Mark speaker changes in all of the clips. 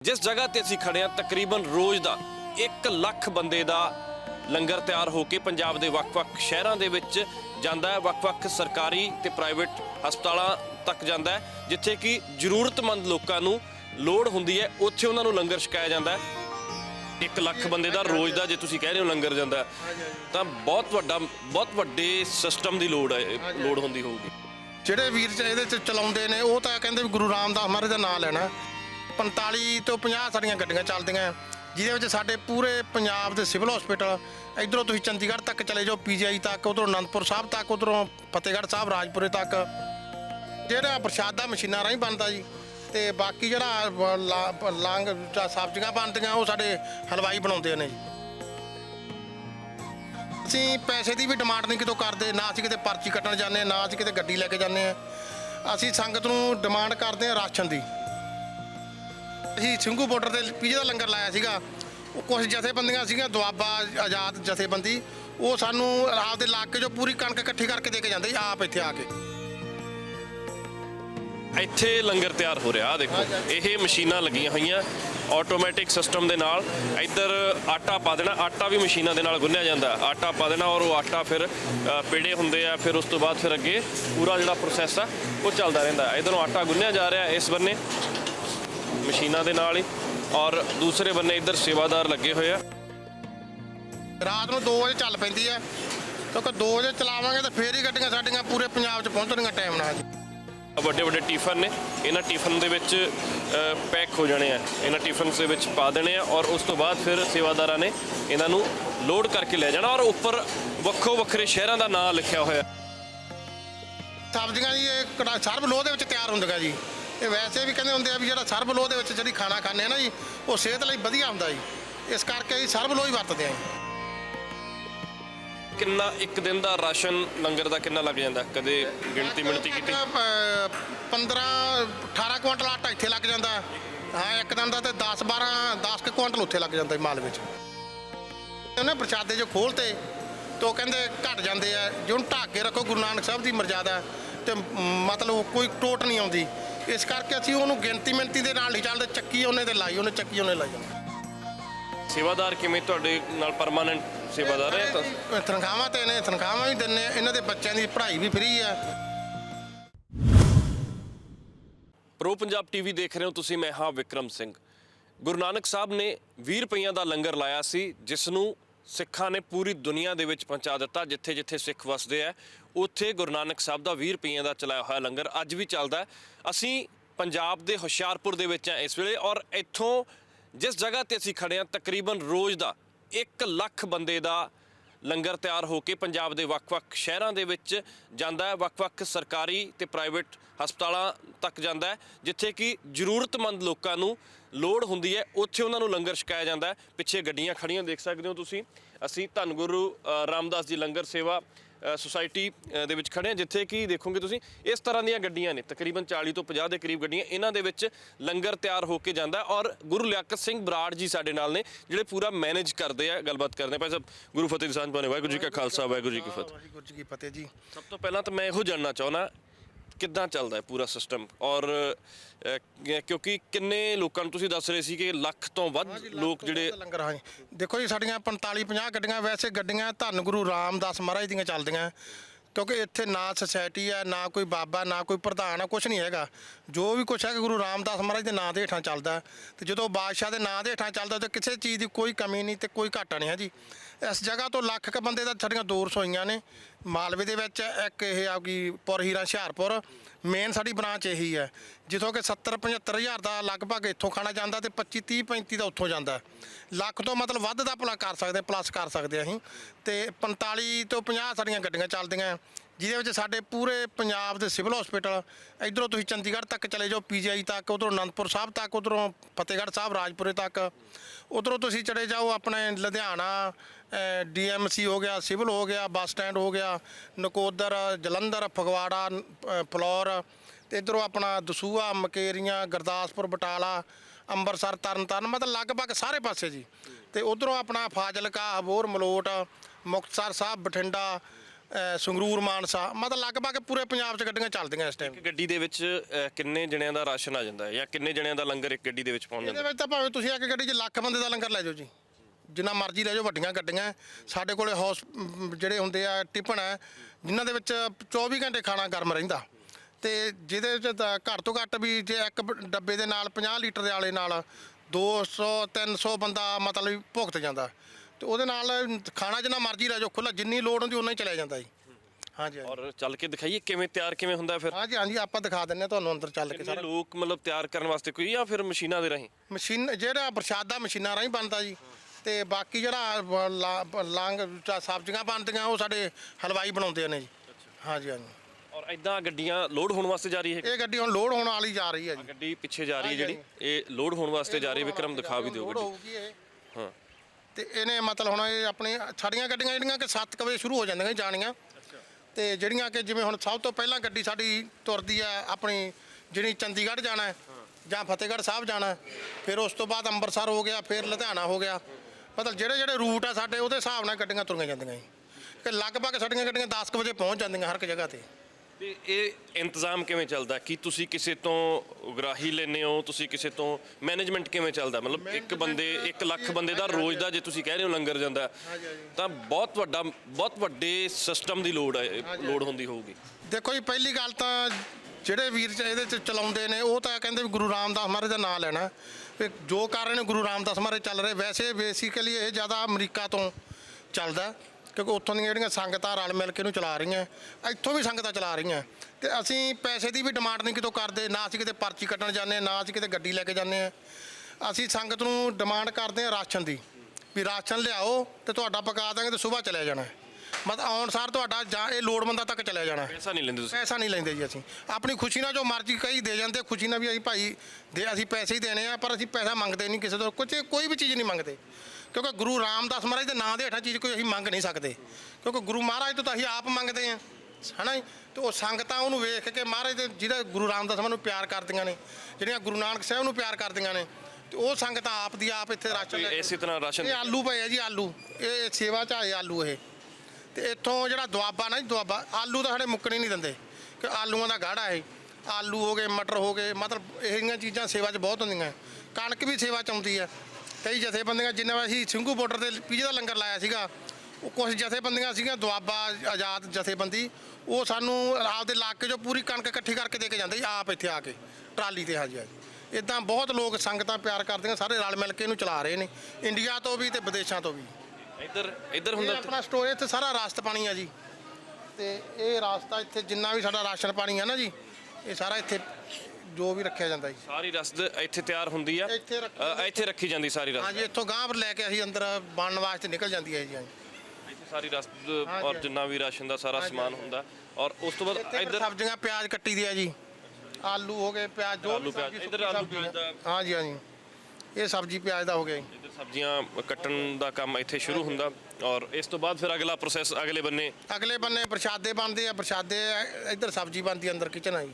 Speaker 1: ਜਿਸ ਜਗ੍ਹਾ ਤੇ ਅਸੀਂ ਖੜੇ ਹਾਂ, ਤਕਰੀਬਨ ਰੋਜ਼ ਦਾ 1 ਲੱਖ ਬੰਦੇ ਦਾ ਲੰਗਰ ਤਿਆਰ ਹੋ ਕੇ ਪੰਜਾਬ ਦੇ ਵੱਖ-ਵੱਖ ਸ਼ਹਿਰਾਂ ਦੇ ਵਿੱਚ ਜਾਂਦਾ ਹੈ, ਵੱਖ-ਵੱਖ ਸਰਕਾਰੀ ਤੇ ਪ੍ਰਾਈਵੇਟ ਹਸਪਤਾਲਾਂ ਤੱਕ ਜਾਂਦਾ ਹੈ, ਜਿੱਥੇ ਕਿ ਜ਼ਰੂਰਤਮੰਦ ਲੋਕਾਂ ਨੂੰ ਲੋੜ ਹੁੰਦੀ ਹੈ, ਉੱਥੇ ਉਹਨਾਂ ਨੂੰ ਲੰਗਰ ਛਕਾਇਆ ਜਾਂਦਾ ਹੈ। 1 ਲੱਖ ਬੰਦੇ ਦਾ ਰੋਜ਼ ਦਾ ਜੇ ਤੁਸੀਂ ਕਹਿ ਰਹੇ ਹੋ ਲੰਗਰ ਜਾਂਦਾ ਤਾਂ ਬਹੁਤ ਵੱਡਾ, ਬਹੁਤ ਵੱਡੇ ਸਿਸਟਮ ਦੀ ਲੋੜ ਹੈ, ਲੋੜ ਹੁੰਦੀ ਹੋਊਗੀ।
Speaker 2: ਜਿਹੜੇ ਵੀਰ ਚ ਇਹਦੇ ਚ ਚਲਾਉਂਦੇ ਨੇ, ਉਹ ਤਾਂ ਕਹਿੰਦੇ ਵੀ ਗੁਰੂ ਰਾਮਦਾਸ ਮਹਾਰਾਜ ਦਾ ਨਾਮ ਲੈਣਾ। 45 ਤੋਂ 50 ਸਾਡੀਆਂ ਗੱਡੀਆਂ ਚੱਲਦੀਆਂ ਜਿਹਦੇ ਵਿੱਚ ਸਾਡੇ ਪੂਰੇ ਪੰਜਾਬ ਦੇ ਸਿਵਲ ਹਸਪੀਟਲ ਇਧਰੋਂ ਤੁਸੀਂ ਚੰਡੀਗੜ੍ਹ ਤੱਕ ਚਲੇ ਜਾਓ ਪੀਜੀਆਈ ਤੱਕ ਉਧਰੋਂ ਅਨੰਦਪੁਰ ਸਾਹਿਬ ਤੱਕ ਉਧਰੋਂ ਫਤਿਹਗੜ੍ਹ ਸਾਹਿਬ ਰਾਜਪੁਰੇ ਤੱਕ। ਜਿਹੜਾ ਪ੍ਰਸ਼ਾਦ ਦਾ ਮਸ਼ੀਨਾਂ ਰਾਹੀਂ ਬਣਦਾ ਜੀ ਤੇ ਬਾਕੀ ਜਿਹੜਾ ਬ- ਲਾ- ਲਾਂਗ ਜਾਂ ਸਬਜ਼ੀਆਂ ਬਣਦੀਆਂ ਉਹ ਸਾਡੇ ਹਲਵਾਈ ਬਣਾਉਂਦੇ ਨੇ ਜੀ। ਅਸੀਂ ਪੈਸੇ ਦੀ ਵੀ ਡਿਮਾਂਡ ਨਹੀਂ ਕਿਤੋਂ ਕਰਦੇ ਨਾ ਅਸੀਂ ਕਿਤੇ ਪਰਚੀ ਕੱਟਣ ਜਾਂਦੇ ਹਾਂ, ਨਾ ਅਸੀਂ ਕਿਤੇ ਗੱਡੀ ਲੈ ਕੇ ਜਾਂਦੇ ਆ। ਅਸੀਂ ਸੰਗਤ ਨੂੰ ਡਿਮਾਂਡ ਕਰਦੇ ਹਾਂ ਰਾਸ਼ਨ ਦੀ। ਅਸੀਂ ਸਿੰਘੂ ਬਾਰਡਰ ਤੇ ਪੀਜ਼ੇ ਦਾ ਲੰਗਰ ਲਾਇਆ ਸੀਗਾ। ਉਹ ਕੁਝ ਜਥੇਬੰਦੀਆਂ ਸੀਗੀਆਂ ਦੁਆਬਾ ਆਜ਼ਾਦ ਜਥੇਬੰਦੀ। ਉਹ ਸਾਨੂੰ ਆਪਦੇ ਇਲਾਕੇ 'ਚੋਂ ਪੂਰੀ ਕਣਕ ਇਕੱਠੀ ਕਰਕੇ ਦੇ ਕੇ ਜਾਂਦੇ ਸੀ ਆਪ ਇੱਥੇ ਆ ਕੇ।
Speaker 1: ਇੱਥੇ ਲੰਗਰ ਤਿਆਰ ਹੋ ਰਿਹਾ ਆ ਦੇਖੋ। ਇਹ ਮਸ਼ੀਨਾਂ ਲੱਗੀਆਂ ਹੋਈਆਂ ਆਟੋਮੈਟਿਕ ਸਿਸਟਮ ਦੇ ਨਾਲ। ਇੱਧਰ ਆਟਾ ਪਾ ਦੇਣਾ ਆਟਾ ਵੀ ਮਸ਼ੀਨਾਂ ਦੇ ਨਾਲ ਗੁੰਨਿਆ ਜਾਂਦਾ। ਆਟਾ ਪਾ ਦੇਣਾ ਔਰ ਉਹ ਆਟਾ ਫਿਰ ਅ, ਪੇੜੇ ਹੁੰਦੇ ਆ ਫਿਰ ਉਸ ਤੋਂ ਬਾਅਦ ਫਿਰ ਅੱਗੇ ਪੂਰਾ ਜਿਹੜਾ ਪ੍ਰੋਸੈਸ ਆ ਉਹ ਚੱਲਦਾ ਰਹਿੰਦਾ। ਇਧਰੋਂ ਆਟਾ ਗੁੰਨਿਆ ਜਾ ਰਿਹਾ ਇਸ ਬੰਨੇ। ਮਸ਼ੀਨਾਂ ਦੇ ਨਾਲ ਹੀ ਔਰ ਦੂਸਰੇ ਬੰਨੇ ਇੱਧਰ ਸੇਵਾਦਾਰ ਲੱਗੇ ਹੋਏ ਆ।
Speaker 2: ਰਾਤ ਨੂੰ 2 ਵਜੇ ਚੱਲ ਪੈਂਦੀ ਆ ਕਿਉਂਕਿ 2 ਵਜੇ ਚਲਾਵਾਂਗੇ ਤਾਂ ਫੇਰ ਹੀ ਗੱਡੀਆਂ ਸਾਡੀਆਂ ਪੂਰੇ ਪੰਜਾਬ 'ਚ ਪਹੁੰਚਣਗੀਆਂ ਟਾਈਮ ਨਾਲ।
Speaker 1: ਵੱਡੇ ਵੱਡੇ ਟਿਫਨ ਨੇ। ਇਹਨਾਂ ਟਿਫਨ ਦੇ ਵਿੱਚ ਪੈਕ ਹੋ ਜਾਣੇ ਆ। ਇਹਨਾਂ ਟਿਫਨਸ ਦੇ ਵਿੱਚ ਪਾ ਦੇਣੇ ਆ ਔਰ ਉਸ ਤੋਂ ਬਾਅਦ ਫਿਰ ਸੇਵਾਦਾਰਾਂ ਨੇ ਇਹਨਾਂ ਨੂੰ ਲੋਡ ਕਰਕੇ ਲੈ ਜਾਣਾ ਔਰ ਉੱਪਰ ਵੱਖੋ ਵੱਖਰੇ ਸ਼ਹਿਰਾਂ ਦਾ ਨਾਮ ਲਿਖਿਆ ਹੋਇਆ।
Speaker 2: ਸਬਜ਼ੀਆਂ ਜੀ ਇਹ ਸਰਬ ਲੋਹ ਦੇ ਵਿੱਚ ਤਿਆਰ ਹੁੰਦੀਆਂ ਜੀ। ਇਹ ਵੈਸੇ ਵੀ ਕਹਿੰਦੇ ਹੁੰਦੇ ਆ ਵੀ ਜਿਹੜਾ ਸਰਬ ਲੋਹ ਦੇ ਵਿੱਚ ਜਿਹੜੀ ਖਾਣਾ ਖਾਂਦੇ ਆ ਨਾ ਜੀ ਉਹ ਸਿਹਤ ਲਈ ਵਧੀਆ ਹੁੰਦਾ ਜੀ। ਇਸ ਕਰਕੇ ਅਸੀਂ ਸਰਬ ਲੋਹ ਹੀ ਵਰਤਦੇ ਆ ਜੀ।
Speaker 1: ਕਿੰਨਾ ਇੱਕ ਦਿਨ ਦਾ ਰਾਸ਼ਨ ਲੰਗਰ ਦਾ ਕਿੰਨਾ ਲੱਗ ਜਾਂਦਾ? ਕਦੇ ਗਿਣਤੀ ਮਿਣਤੀ ਕੀਤੀ?
Speaker 2: 15 18 ਕੁਇੰਟਲ ਆਟਾ ਇੱਥੇ ਲੱਗ ਜਾਂਦਾ। ਹਾਂ ਇੱਕ ਦਿਨ ਦਾ ਤੇ 10 12 10 ਕੁ ਕੁਇੰਟਲ ਉੱਥੇ ਲੱਗ ਜਾਂਦਾ ਮਾਲ ਵਿੱਚ। ਉਹਨੇ ਪ੍ਰਸ਼ਾਦੇ ਜੋ ਖੋਲਤੇ ਤੇ ਉਹ ਕਹਿੰਦੇ ਘਟ ਜਾਂਦੇ ਆ। ਜੇ ਹੁਣ ਢੱਕ ਰੱਖੋ ਗੁਰੂ ਨਾਨਕ ਸਾਹਿਬ ਦੀ ਮਰਜ਼ਾਦਾ ਤੇ ਮਤਲਬ ਕੋਈ ਟੋਟ ਨਹੀਂ ਆਉਂਦੀ। ਇਸ ਕਰਕੇ ਅਸੀਂ ਉਹਨੂੰ ਗਿਣਤੀ ਮਿੰਤੀ ਦੇ ਨਾਲ ਨਹੀਂ ਚੱਲਦੇ ਚੱਕੀ ਉਹਨੇ ਤੇ ਲਾਈ ਉਹਨੇ ਚੱਕੀ ਉਹਨੇ ਲਾਈ।
Speaker 1: ਸੇਵਾਦਾਰ ਕਿਵੇਂ ਤੁਹਾਡੇ ਨਾਲ ਪਰਮਾਨੈਂਟ ਸੇਵਾਦਾਰ ਹੈ? ਤਾਂ
Speaker 2: ਇਹ ਤਨਖਾਹਾਂ ਤੇ ਨੇ ਤਨਖਾਹਾਂ ਵੀ ਦਿੰਨੇ ਆ, ਇਹਨਾਂ ਦੇ ਬੱਚਿਆਂ ਦੀ ਪੜ੍ਹਾਈ ਵੀ ਫ੍ਰੀ ਆ।
Speaker 1: ਪ੍ਰੋ ਪੰਜਾਬ ਟੀਵੀ ਦੇਖ ਰਹੇ ਹੋ ਤੁਸੀਂ ਮੈਂ ਹਾਂ ਵਿਕਰਮ ਸਿੰਘ। ਗੁਰੂ ਨਾਨਕ ਸਾਹਿਬ ਨੇ 20 ਰੁਪਈਆਂ ਦਾ ਲੰਗਰ ਲਾਇਆ ਸੀ ਜਿਸ ਨੂੰ ਸਿੱਖਾਂ ਨੇ ਪੂਰੀ ਦੁਨੀਆ ਦੇ ਵਿੱਚ ਪਹੁੰਚਾ ਦਿੱਤਾ ਜਿੱਥੇ ਜਿੱਥੇ ਸਿੱਖ ਵਸਦੇ ਆ। ਉੱਥੇ ਗੁਰੂ ਨਾਨਕ ਸਾਹਿਬ ਦਾ 20 ਰੁਪਈਆਂ ਦਾ ਚਲਾਇਆ ਹੋਇਆ ਲੰਗਰ ਅੱਜ ਵੀ ਚੱਲਦਾ ਅਸੀਂ ਪੰਜਾਬ ਦੇ ਹੁਸ਼ਿਆਰਪੁਰ ਦੇ ਵਿੱਚ ਆ ਇਸ ਵੇਲੇ ਔਰ ਇੱਥੋਂ ਜਿਸ ਜਗ੍ਹਾ ਤੇ ਅਸੀਂ ਖੜੇ ਹਾਂ, ਤਕਰੀਬਨ ਰੋਜ਼ ਦਾ 1 ਲੱਖ ਬੰਦੇ ਦਾ ਲੰਗਰ ਤਿਆਰ ਹੋ ਕੇ ਪੰਜਾਬ ਦੇ ਵੱਖ-ਵੱਖ ਸ਼ਹਿਰਾਂ ਦੇ ਵਿੱਚ ਜਾਂਦਾ ਹੈ। ਵੱਖ-ਵੱਖ ਸਰਕਾਰੀ ਤੇ ਪ੍ਰਾਈਵੇਟ ਹਸਪਤਾਲਾਂ ਤੱਕ ਜਾਂਦਾ ਹੈ, ਜਿੱਥੇ ਕਿ ਜ਼ਰੂਰਤਮੰਦ ਲੋਕਾਂ ਨੂੰ ਲੋੜ ਹੁੰਦੀ ਹੈ। ਉੱਥੇ ਉਹਨਾਂ ਨੂੰ ਲੰਗਰ ਛਕਾਇਆ ਜਾਂਦਾ ਹੈ। ਪਿੱਛੇ ਗੱਡੀਆਂ ਖੜੀਆਂ ਦੇਖ ਸਕਦੇ ਹੋ ਤੁਸੀਂ। ਅਸੀਂ ਧੰਨ ਗੁਰੂ ਰਾਮਦਾਸ ਜੀ ਲੰਗਰ ਸੇਵਾ ਸੁਸਾਇਟੀ ਦੇ ਵਿੱਚ ਖੜੇ ਹਾਂ ਜਿੱਥੇ ਕਿ ਦੇਖੋਗੇ ਤੁਸੀਂ ਇਸ ਤਰ੍ਹਾਂ ਦੀਆਂ ਗੱਡੀਆਂ ਨੇ ਤਕਰੀਬਨ 40 ਤੋਂ 50 ਦੇ ਕਰੀਬ ਗੱਡੀਆਂ ਇਹਨਾਂ ਦੇ ਵਿੱਚ ਲੰਗਰ ਤਿਆਰ ਹੋ ਕੇ ਜਾਂਦਾ ਔਰ ਗੁਰੂ ਲਿਆਕਤ ਸਿੰਘ ਬਰਾੜ ਜੀ ਸਾਡੇ ਨਾਲ ਨੇ ਜਿਹੜੇ ਪੂਰਾ ਮੈਨੇਜ ਕਰਦੇ ਆ ਗੱਲਬਾਤ ਕਰਦੇ ਆ। ਭਾਈ ਸਾਹਿਬ ਗੁਰੂ ਫਤਿਹ ਦੀ ਸਾਂਝ ਪਾਣੇ ਵਾਹਿਗੁਰੂ ਜੀ ਕਾ ਖਾਲਸਾ ਵਾਹਿਗੁਰੂ ਜੀ ਕੀ ਫਤਿਹ।
Speaker 2: ਵਾਹਿਗੁਰੂ ਜੀ ਕੀ ਫਤਿਹ ਜੀ।
Speaker 1: ਸਭ ਤੋਂ ਪਹਿਲਾਂ ਤਾਂ ਮੈਂ ਇਹੋ ਜਾਣਨਾ ਚਾਹੁੰਦਾ ਕਿੱਦਾਂ ਚੱਲਦਾ ਹੈ ਪੂਰਾ ਸਿਸਟਮ ਔਰ ਅ, ਕਿਉਂਕਿ ਕਿੰਨੇ ਲੋਕਾਂ ਨੂੰ ਤੁਸੀਂ ਦੱਸ ਰਹੇ ਸੀ ਕਿ ਲੱਖ ਤੋਂ ਵੱਧ ਲੋਕ ਜਿਹੜੇ
Speaker 2: ਲੰਗਰ ਹਾਂ ਜੀ। ਦੇਖੋ ਜੀ ਸਾਡੀਆਂ 45 50 ਗੱਡੀਆਂ ਵੈਸੇ ਗੱਡੀਆਂ ਧੰਨ ਗੁਰੂ ਰਾਮਦਾਸ ਮਹਾਰਾਜ ਦੀਆਂ ਚੱਲਦੀਆਂ ਕਿਉਂਕਿ ਇੱਥੇ ਨਾ ਸੁਸਾਇਟੀ ਹੈ ਨਾ ਕੋਈ ਬਾਬਾ ਨਾ ਕੋਈ ਪ੍ਰਧਾਨ ਹੈ ਕੁਝ ਨਹੀਂ ਹੈਗਾ ਜੋ ਵੀ ਕੁਛ ਹੈ ਗੁਰੂ ਰਾਮਦਾਸ ਮਹਾਰਾਜ ਦੇ ਨਾਂ ਦੇ ਹੇਠਾਂ ਚੱਲਦਾ। ਤੇ ਜਦੋਂ ਬਾਦਸ਼ਾਹ ਦੇ ਨਾਂ ਦੇ ਹੇਠਾਂ ਚੱਲਦਾ ਤੇ ਕਿਸੇ ਚੀਜ਼ ਦੀ ਕੋਈ ਕਮੀ ਨਹੀਂ ਤੇ ਕੋਈ ਘਾਟਾ ਨਹੀਂ ਹੈ ਜੀ ਇਸ ਜਗ੍ਹਾ ਤੋਂ ਲੱਖ ਕ ਬੰਦੇ ਦਾ ਸਾਡੀਆਂ ਦੋ ਰਸੋਈਆਂ ਨੇ। ਮਾਲਵੇ ਦੇ ਵਿੱਚ ਇੱਕ ਇਹ ਆ ਕਿ ਪੁਰ ਹੀਰਾ ਹੁਸ਼ਿਆਰਪੁਰ ਮੇਨ ਸਾਡੀ ਬ੍ਰਾਂਚ ਇਹੀ ਹੈ। ਜਿੱਥੋਂ ਕਿ 70 75 ਹਜ਼ਾਰ ਦਾ ਲਗਭਗ ਇੱਥੋਂ ਖਾਣਾ ਜਾਂਦਾ ਤੇ 25 30 35 ਦਾ ਉੱਥੋਂ ਜਾਂਦਾ। ਲੱਖ ਤੋਂ ਮਤਲਬ ਵੱਧ ਦਾ ਭਲਾ ਕਰ ਸਕਦੇ ਪਲੱਸ ਕਰ ਸਕਦੇ ਅਸੀਂ। ਤੇ 45 ਤੋਂ 50 ਸਾਡੀਆਂ ਗੱਡੀਆਂ ਚੱਲਦੀਆਂ ਜਿਹਦੇ ਵਿੱਚ ਸਾਡੇ ਪੂਰੇ ਪੰਜਾਬ ਦੇ ਸਿਵਲ ਹਸਪੀਟਲ ਇਧਰੋਂ ਤੁਸੀਂ ਚੰਡੀਗੜ੍ਹ ਤੱਕ ਚਲੇ ਜਾਓ, ਪੀਜੀਆਈ ਤੱਕ, ਉਧਰੋਂ ਅਨੰਦਪੁਰ ਸਾਹਿਬ ਤੱਕ, ਉਧਰੋਂ ਫਤਿਹਗੜ੍ਹ ਸਾਹਿਬ, ਰਾਜਪੁਰੇ ਤੱਕ। ਉਧਰੋਂ ਤੁਸੀਂ ਚਲੇ ਜਾਓ ਆਪਣੇ ਲੁਧਿਆਣਾ ਡੀਐਮਸੀ ਹੋ ਗਿਆ ਸਿਵਲ ਹੋ ਗਿਆ ਬੱਸ ਸਟੈਂਡ ਹੋ ਗਿਆ ਨਕੋਦਰ ਜਲੰਧਰ ਫਗਵਾੜਾ ਅ, ਫਲੌਰ ਤੇ ਇਧਰੋਂ ਆਪਣਾ ਦਸੂਹਾ ਮਕੇਰੀਆਂ ਗੁਰਦਾਸਪੁਰ ਬਟਾਲਾ ਅੰਮ੍ਰਿਤਸਰ ਤਰਨਤਾਰਨ ਮਤਲਬ ਲਗਭਗ ਸਾਰੇ ਪਾਸੇ ਜੀ। ਤੇ ਉਧਰੋਂ ਆਪਣਾ ਫਾਜ਼ਿਲਕਾ ਅਬੋਰ ਮਲੋਟ ਮੁਕਤਸਰ ਸਾਹਿਬ ਬਠਿੰਡਾ ਅ, ਸੰਗਰੂਰ ਮਾਨਸਾ ਮਤਲਬ ਲਗਭਗ ਪੂਰੇ ਪੰਜਾਬ 'ਚ ਗੱਡੀਆਂ ਚੱਲਦੀਆਂ ਇਸ ਟਾਈਮ
Speaker 1: ਇੱਕ ਗੱਡੀ ਦੇ ਵਿੱਚ ਕਿੰਨੇ ਜਣਿਆਂ ਦਾ ਰਾਸ਼ਨ ਆ ਜਾਂਦਾ ਹੈ ਜਾਂ ਕਿੰਨੇ ਜਣਿਆਂ ਦਾ ਲੰਗਰ ਇੱਕ ਗੱਡੀ ਦੇ ਵਿੱਚ ਪਹੁੰਚ
Speaker 2: ਇਹਦੇ ਵਿੱਚ ਤਾਂ ਭਾਵੇਂ ਤੁਸੀਂ ਇੱਕ ਗੱਡੀ 'ਚ ਲੱਖ ਬੰਦੇ ਦਾ ਲੰਗਰ ਲੈ ਜਾਓ ਜੀ। ਜਿੰਨਾ ਮਰਜ਼ੀ ਲੈ ਜਾਓ ਵੱਡੀਆਂ ਗੱਡੀਆਂ। ਸਾਡੇ ਕੋਲੇ ਹੌਸ ਜਿਹੜੇ ਹੁੰਦੇ ਆ ਟਿਫਨ ਹੈ ਜਿਨ੍ਹਾਂ ਦੇ ਵਿੱਚ 24 ਘੰਟੇ ਖਾਣਾ ਗਰਮ ਰਹਿੰਦਾ। ਤੇ ਜਿਹਦੇ ਵਿੱਚ ਤਾਂ ਘੱਟ ਤੋਂ ਘੱਟ ਵੀ ਜੇ ਇੱਕ ਡੱਬੇ ਦੇ ਨਾਲ 50 ਲੀਟਰ ਦੇ ਆਲੇ ਨਾਲ 200 300 ਬੰਦਾ ਮਤਲਬ ਭੁਗਤ ਜਾਂਦਾ। ਤੇ ਉਹਦੇ ਨਾਲ ਖਾਣਾ ਜਿੰਨਾ ਮਰਜ਼ੀ ਲੈ ਜਾਓ ਖੁੱਲਾ ਜਿੰਨੀ ਲੋੜ ਹੁੰਦੀ ਉਨਾ ਹੀ ਚਲਿਆ ਜਾਂਦਾ ਜੀ। ਹਾਂਜੀ।
Speaker 1: ਔਰ ਚੱਲ ਕੇ ਦਿਖਾਈਏ ਕਿਵੇਂ ਤਿਆਰ ਕਿਵੇਂ ਹੁੰਦਾ ਫਿਰ?
Speaker 2: ਹਾਂਜੀ ਹਾਂਜੀ ਆਪਾਂ ਦਿਖਾ ਦਿੰਨੇ ਆ ਤੁਹਾਨੂੰ ਅੰਦਰ ਚੱਲ ਕੇ ਸਾਰਾ।
Speaker 1: ਲੋਕ ਮਤਲਬ ਤਿਆਰ ਕਰਨ ਵਾਸਤੇ ਕੋਈ ਜਾਂ ਫਿਰ ਮਸ਼ੀਨਾਂ ਦੇ ਰਾਹੀਂ?
Speaker 2: ਮਸ਼ੀਨ ਜਿਹੜਾ ਪ੍ਰਸ਼ਾਦਾ ਮਸ਼ੀਨਾਂ ਰਾਹੀਂ ਬਣਦਾ ਜੀ। ਤੇ ਬਾਕੀ ਜਿਹੜਾ ਬ- ਲਾ- ਲਾਂਗ ਚ- ਸਬਜ਼ੀਆਂ ਬਣਦੀਆਂ ਉਹ ਸਾਡੇ ਹਲਵਾਈ ਬਣਾਉਂਦੇ ਨੇ ਜੀ। ਹਾਂਜੀ ਹਾਂਜੀ।
Speaker 1: ਔਰ ਐਦਾਂ ਗੱਡੀਆਂ ਲੋਡ ਹੋਣ ਵਾਸਤੇ ਜਾ ਰਹੀ ਹੈ?
Speaker 2: ਇਹ ਗੱਡੀ ਹੁਣ ਲੋਡ ਹੋਣ ਵਾਲੀ ਜਾ ਰਹੀ ਹੈ ਜੀ।
Speaker 1: ਗੱਡੀ ਪਿੱਛੇ ਜਾ ਰਹੀ ਹੈ ਜਿਹੜੀ? ਇਹ ਲੋਡ ਹੋਣ ਵਾਸਤੇ ਜਾ ਰਹੀ ਹੈ? ਵਿਕਰਮ ਦਿਖਾ ਵੀ ਦਿਓ
Speaker 2: ਲੋਡ
Speaker 1: ਗੱਡੀ।
Speaker 2: ਹੋਊਗੀ ਇਹ।
Speaker 1: ਹਾਂ।
Speaker 2: ਤੇ ਇਹਨੇ ਮਤਲਬ ਹੁਣ ਇਹ ਆਪਣੀ ਸਾਡੀਆਂ ਗੱਡੀਆਂ ਜਿਹੜੀਆਂ ਕਿ 7 ਵਜੇ ਸ਼ੁਰੂ ਹੋ ਜਾਂਦੀਆਂ ਜੀ ਜਾਣੀਆਂ। ਤੇ ਜਿਹੜੀਆਂ ਕਿ ਜਿਵੇਂ ਹੁਣ ਸਭ ਤੋਂ ਪਹਿਲਾਂ ਗੱਡੀ ਸਾਡੀ ਤੁਰਦੀ ਆ ਆਪਣੀ ਜਿਹੜੀ ਚੰਡੀਗੜ੍ਹ ਜਾਣਾ ਹੈ। ਜਾਂ ਫਤਿਹਗੜ੍ਹ ਸਾਹਿਬ ਜਾਣਾ ਹੈ। ਫਿਰ ਉਸ ਤੋਂ ਬਾਅਦ ਅੰਮ੍ਰਿਤਸਰ ਹੋ ਗਿਆ ਫਿਰ ਲੁਧਿਆਣਾ ਹੋ ਗਿਆ। ਮਤਲਬ ਜਿਹੜੇ ਜਿਹੜੇ ਰੂਟ ਆ ਸਾਡੇ ਉਹਦੇ ਹਿਸਾਬ ਨਾਲ ਗੱਡੀਆਂ ਤੁਰੀਆਂ ਜਾਂਦੀਆਂ ਜੀ। ਕਿ ਲਗਭਗ ਸਾਡੀਆਂ ਗੱਡੀਆਂ 10 ਕੁ ਵਜੇ ਪਹੁੰਚ ਜਾਂਦੀਆਂ ਹਰ ਇੱਕ ਜਗ੍ਹਾ ਤੇ।
Speaker 1: ਤੇ ਇਹ ਇੰਤਜ਼ਾਮ ਕਿਵੇਂ ਚੱਲਦਾ? ਕੀ ਤੁਸੀਂ ਕਿਸੇ ਤੋਂ ਉਗਰਾਹੀ ਲੈਨੇ ਹੋ? ਤੁਸੀਂ ਕਿਸੇ ਤੋਂ ਮੈਨੇਜਮੈਂਟ ਕਿਵੇਂ ਚੱਲਦਾ? ਮਤਲਬ ਇੱਕ ਬੰਦੇ 1 ਲੱਖ ਬੰਦੇ ਦਾ ਰੋਜ਼ ਦਾ ਜੇ ਤੁਸੀਂ ਕਹਿ ਰਹੇ ਹੋ ਲੰਗਰ ਜਾਂਦਾ ਤਾਂ ਬਹੁਤ ਵੱਡਾ ਬਹੁਤ ਵੱਡੇ ਸਿਸਟਮ ਦੀ ਲੋੜ ਹੈ ਲੋੜ ਹੁੰਦੀ ਹੋਊਗੀ।
Speaker 2: ਦੇਖੋ ਜੀ ਪਹਿਲੀ ਗੱਲ ਤਾਂ ਜਿਹੜੇ ਵੀਰ ਚ ਇਹਦੇ ਚ ਚਲਾਉਂਦੇ ਨੇ ਉਹ ਤਾਂ ਕਹਿੰਦੇ ਵੀ ਗੁਰੂ ਰਾਮਦਾਸ ਮਹਾਰਾਜ ਦਾ ਨਾਮ ਲੈਣਾ। ਵੀ ਜੋ ਕਾਰਨ ਨੇ ਗੁਰੂ ਰਾਮਦਾਸ ਮਹਾਰਾਜ ਚੱਲ ਰਹੇ ਵੈਸੇ ਬੇਸਿਕਲੀ ਇਹ ਜ਼ਿਆਦਾ ਅਮਰੀਕਾ ਤੋਂ ਚੱਲਦਾ ਕਿਉਂਕਿ ਉੱਥੋਂ ਦੀਆਂ ਜਿਹੜੀਆਂ ਸੰਗਤਾਂ ਰਲ ਮਿਲ ਕੇ ਇਹਨੂੰ ਚਲਾ ਰਹੀਆਂ ਇੱਥੋਂ ਵੀ ਸੰਗਤਾਂ ਚਲਾ ਰਹੀਆਂ। ਤੇ ਅਸੀਂ ਪੈਸੇ ਦੀ ਵੀ ਡਿਮਾਂਡ ਨਹੀਂ ਕਿਤੋਂ ਕਰਦੇ ਨਾ ਅਸੀਂ ਕਿਤੇ ਪਰਚੀ ਕੱਟਣ ਜਾਂਦੇ ਹਾਂ, ਨਾ ਅਸੀਂ ਕਿਤੇ ਗੱਡੀ ਲੈ ਕੇ ਜਾਂਦੇ ਆ ਅਸੀਂ ਸੰਗਤ ਨੂੰ ਡਿਮਾਂਡ ਕਰਦੇ ਹਾਂ ਰਾਸ਼ਨ ਦੀ ਵੀ ਰਾਸ਼ਨ ਲਿਆਓ ਤੇ ਤੁਹਾਡਾ ਪਕਾ ਦਾਂਗੇ ਤੇ ਸਵੇਰ ਚਲਿਆ ਜਾਣਾ। ਮਤਲਬ ਆਉਣ ਸਾਰ ਤੁਹਾਡਾ ਜਾਂ ਇਹ ਲੋੜਵੰਦਾਂ ਤੱਕ ਚਲਿਆ ਜਾਣਾ।
Speaker 1: ਪੈਸਾ ਨਹੀਂ ਲੈਂਦੇ ਤੁਸੀਂ।
Speaker 2: ਪੈਸਾ ਨਹੀਂ ਲੈਂਦੇ ਜੀ ਅਸੀਂ। ਆਪਣੀ ਖੁਸ਼ੀ ਨਾਲ ਜੋ ਮਰਜ਼ੀ ਕਈ ਦੇ ਜਾਂਦੇ ਖੁਸ਼ੀ ਨਾਲ ਵੀ ਅਸੀਂ ਭਾਈ ਦੇ ਅਸੀਂ ਪੈਸੇ ਹੀ ਦੇਣੇ ਆ ਪਰ ਅਸੀਂ ਪੈਸਾ ਮੰਗਦੇ ਨਹੀਂ ਕਿਸੇ ਤੋਂ। ਕੁਝ ਕੋਈ ਵੀ ਚੀਜ਼ ਨਹੀਂ ਮੰਗਦੇ। ਕਿਉਂਕਿ ਗੁਰੂ ਰਾਮਦਾਸ ਮਹਾਰਾਜ ਦੇ ਨਾਂ ਦੇ ਹੇਠਾਂ ਚੀਜ਼ ਕੋਈ ਅਸੀਂ ਮੰਗ ਨਹੀਂ ਸਕਦੇ। ਕਿਉਂਕਿ ਗੁਰੂ ਮਹਾਰਾਜ ਤੋਂ ਤਾਂ ਅਸੀਂ ਆਪ ਮੰਗਦੇ ਆ। ਹਨਾ ਤੇ ਉਹ ਸੰਗਤਾਂ ਉਹਨੂੰ ਵੇਖ ਕੇ ਮਹਾਰਾਜ ਦੇ ਜਿਹੜਾ ਗੁਰੂ ਰਾਮਦਾਸ ਮਹਾਰਾਜ ਨੂੰ ਪਿਆਰ ਕਰਦੀਆਂ ਨੇ ਜਿਹੜੀਆਂ ਗੁਰੂ ਨਾਨਕ ਸਾਹਿਬ ਨੂੰ ਪਿਆਰ ਕਰਦੀਆਂ ਨੇ ਤੇ ਉਹ ਸੰਗਤਾਂ ਆਪ ਦੀ ਆਪ ਇੱਥੇ ਰਾਸ਼ਨ ਲੈ
Speaker 1: ਇਸੇ ਤਰ੍ਹਾਂ ਰਾਸ਼ਨ
Speaker 2: ਇਹ ਆਲੂ ਪਏ ਆ ਜੀ ਆਲੂ। ਇਹ ਸੇਵਾ ਚ ਆਏ ਆਲੂ ਇਹ। ਤੇ ਇੱਥੋਂ ਜਿਹੜਾ ਦੁਆਬਾ ਨਾ ਜੀ, ਦੁਆਬਾ, ਆਲੂ ਤਾਂ ਸਾਡੇ ਮੁੱਕਣੇ ਨਹੀਂ ਦਿੰਦੇ। ਕਿ ਆਲੂਆਂ ਦਾ ਗਾੜਾ ਇਹ। ਆਲੂ ਹੋ ਗਏ, ਮਟਰ ਹੋ ਗਏ, ਮਤਲਬ ਇਹ ਜਿਹੀਆਂ ਚੀਜ਼ਾਂ ਸੇਵਾ 'ਚ ਬਹੁਤ ਹੁੰਦੀਆਂ। ਕਣਕ ਵੀ ਸੇਵਾ 'ਚ ਆਉਂਦੀ ਹੈ। ਕਈ ਜਥੇਬੰਦੀਆਂ, ਜਿੰਨਾ ਵਾਰ ਅਸੀਂ ਸਿੰਘੂ ਬਾਰਡਰ ਤੇ ਪੀਜ਼ੇ ਦਾ ਲੰਗਰ ਲਾਇਆ ਸੀਗਾ, ਉਹ ਕੁਝ ਜਥੇਬੰਦੀਆਂ ਸੀਗੀਆਂ, ਦੁਆਬਾ, ਆਜ਼ਾਦ ਜਥੇਬੰਦੀ, ਉਹ ਸਾਨੂੰ ਆਪਦੇ ਇਲਾਕੇ 'ਚੋਂ ਪੂਰੀ ਕਣਕ ਇਕੱਠੀ ਕਰਕੇ ਦੇ ਕੇ ਜਾਂਦੇ ਸੀ, ਆਪ ਇੱਥੇ ਆ ਕੇ, ਟਰਾਲੀ ਤੇ ਹਾਜੀ ਹਾਜੀ। ਇਦਾਂ ਬਹੁਤ ਲੋਕ ਸੰਗਤਾਂ ਪਿਆਰ ਕਰਦੀਆਂ, ਸਾਰੇ ਰਲ ਮਿਲ ਕੇ ਇਹਨੂੰ ਚਲਾ ਰਹੇ ਨੇ, ਇੰਡੀਆ ਤੋਂ ਵੀ ਤੇ ਵਿਦੇਸ਼ਾਂ ਤੋਂ ਵੀ।
Speaker 1: ਇੱਧਰ ਇੱਧਰ
Speaker 2: ਇਹ
Speaker 1: ਹੁੰਦਾ
Speaker 2: ਆਪਣਾ ਸਟੋਰ ਇੱਥੇ ਸਾਰਾ ਰਾਸਤ ਪਾਣੀ ਆ ਜੀ। ਤੇ ਇਹ ਰਾਸਤਾ ਇੱਥੇ ਜਿੰਨਾ ਵੀ ਸਾਡਾ ਰਾਸ਼ਨ ਪਾਣੀ ਆ ਨਾ ਜੀ ਇਹ ਸਾਰਾ ਇੱਥੇ ਜੋ ਵੀ ਰੱਖਿਆ ਜਾਂਦਾ ਜੀ।
Speaker 1: ਸਾਰੀ ਰਸਦ ਇੱਥੇ ਤਿਆਰ ਹੁੰਦੀ ਆ।
Speaker 2: ਇੱਥੇ ਰੱਖੀ
Speaker 1: ਅ, ਇੱਥੇ ਰੱਖੀ ਜਾਂਦੀ ਸਾਰੀ ਰਸਦ।
Speaker 2: ਹਾਂਜੀ ਇੱਥੋਂ ਗਾਂਹ ਪਰ ਲੈ ਕੇ ਅਸੀਂ ਅੰਦਰ ਬਣਨ ਵਾਸਤੇ ਨਿਕਲ ਜਾਂਦੀ ਹੈ ਜੀ ਹਾਂਜੀ।
Speaker 1: ਇੱਥੇ ਸਾਰੀ ਰਸਦ
Speaker 2: ਹਾਂਜੀ,
Speaker 1: ਔਰ
Speaker 2: ਹਾਂਜੀ।
Speaker 1: ਜਿੰਨਾ ਵੀ ਰਾਸ਼ਨ ਦਾ ਸਾਰਾ ਸਮਾਨ। ਹੁੰਦਾ। ਔਰ ਉਸ ਤੋਂ ਬਾਅਦ
Speaker 2: ਇੱਥੇ ਫਿਰ
Speaker 1: ਇੱਧਰ
Speaker 2: ਸਬਜ਼ੀਆਂ ਪਿਆਜ਼ ਕੱਟੀ ਦੀ ਆ ਜੀ। ਆਲੂ ਹੋ ਗਏ ਪਿਆਜ਼ ਜੋ
Speaker 1: ਆਲੂ,
Speaker 2: ਵੀ
Speaker 1: ਪਿਆਜ਼,
Speaker 2: ਸਬਜ਼ੀ
Speaker 1: ਇੱਧਰ
Speaker 2: ਸੁੱਕੀ
Speaker 1: ਆਲੂ,
Speaker 2: ਸਬਜ਼ੀ
Speaker 1: ਪਿਆਜ਼
Speaker 2: ਹੈ। ਹਾਂਜੀ ਹਾਂਜੀ। ਇਹ ਸਬਜ਼ੀ ਪਿਆਜ਼ ਦਾ ਹੋ ਗਿਆ ਜੀ।
Speaker 1: ਸਬਜ਼ੀਆਂ ਕੱਟਣ ਦਾ ਕੰਮ ਇੱਥੇ ਸ਼ੁਰੂ ਹੁੰਦਾ ਔਰ ਇਸ ਤੋਂ ਬਾਅਦ ਫਿਰ ਅਗਲਾ ਪ੍ਰੋਸੈਸ ਅਗਲੇ ਬੰਨੇ
Speaker 2: ਅਗਲੇ ਬੰਨੇ ਪ੍ਰਸ਼ਾਦੇ ਬਣਦੇ ਆ ਪ੍ਰਸ਼ਾਦੇ ਇੱਧਰ ਸਬਜ਼ੀ ਬਣਦੀ ਅੰਦਰ ਕਿਚਨ ਆ ਜੀ।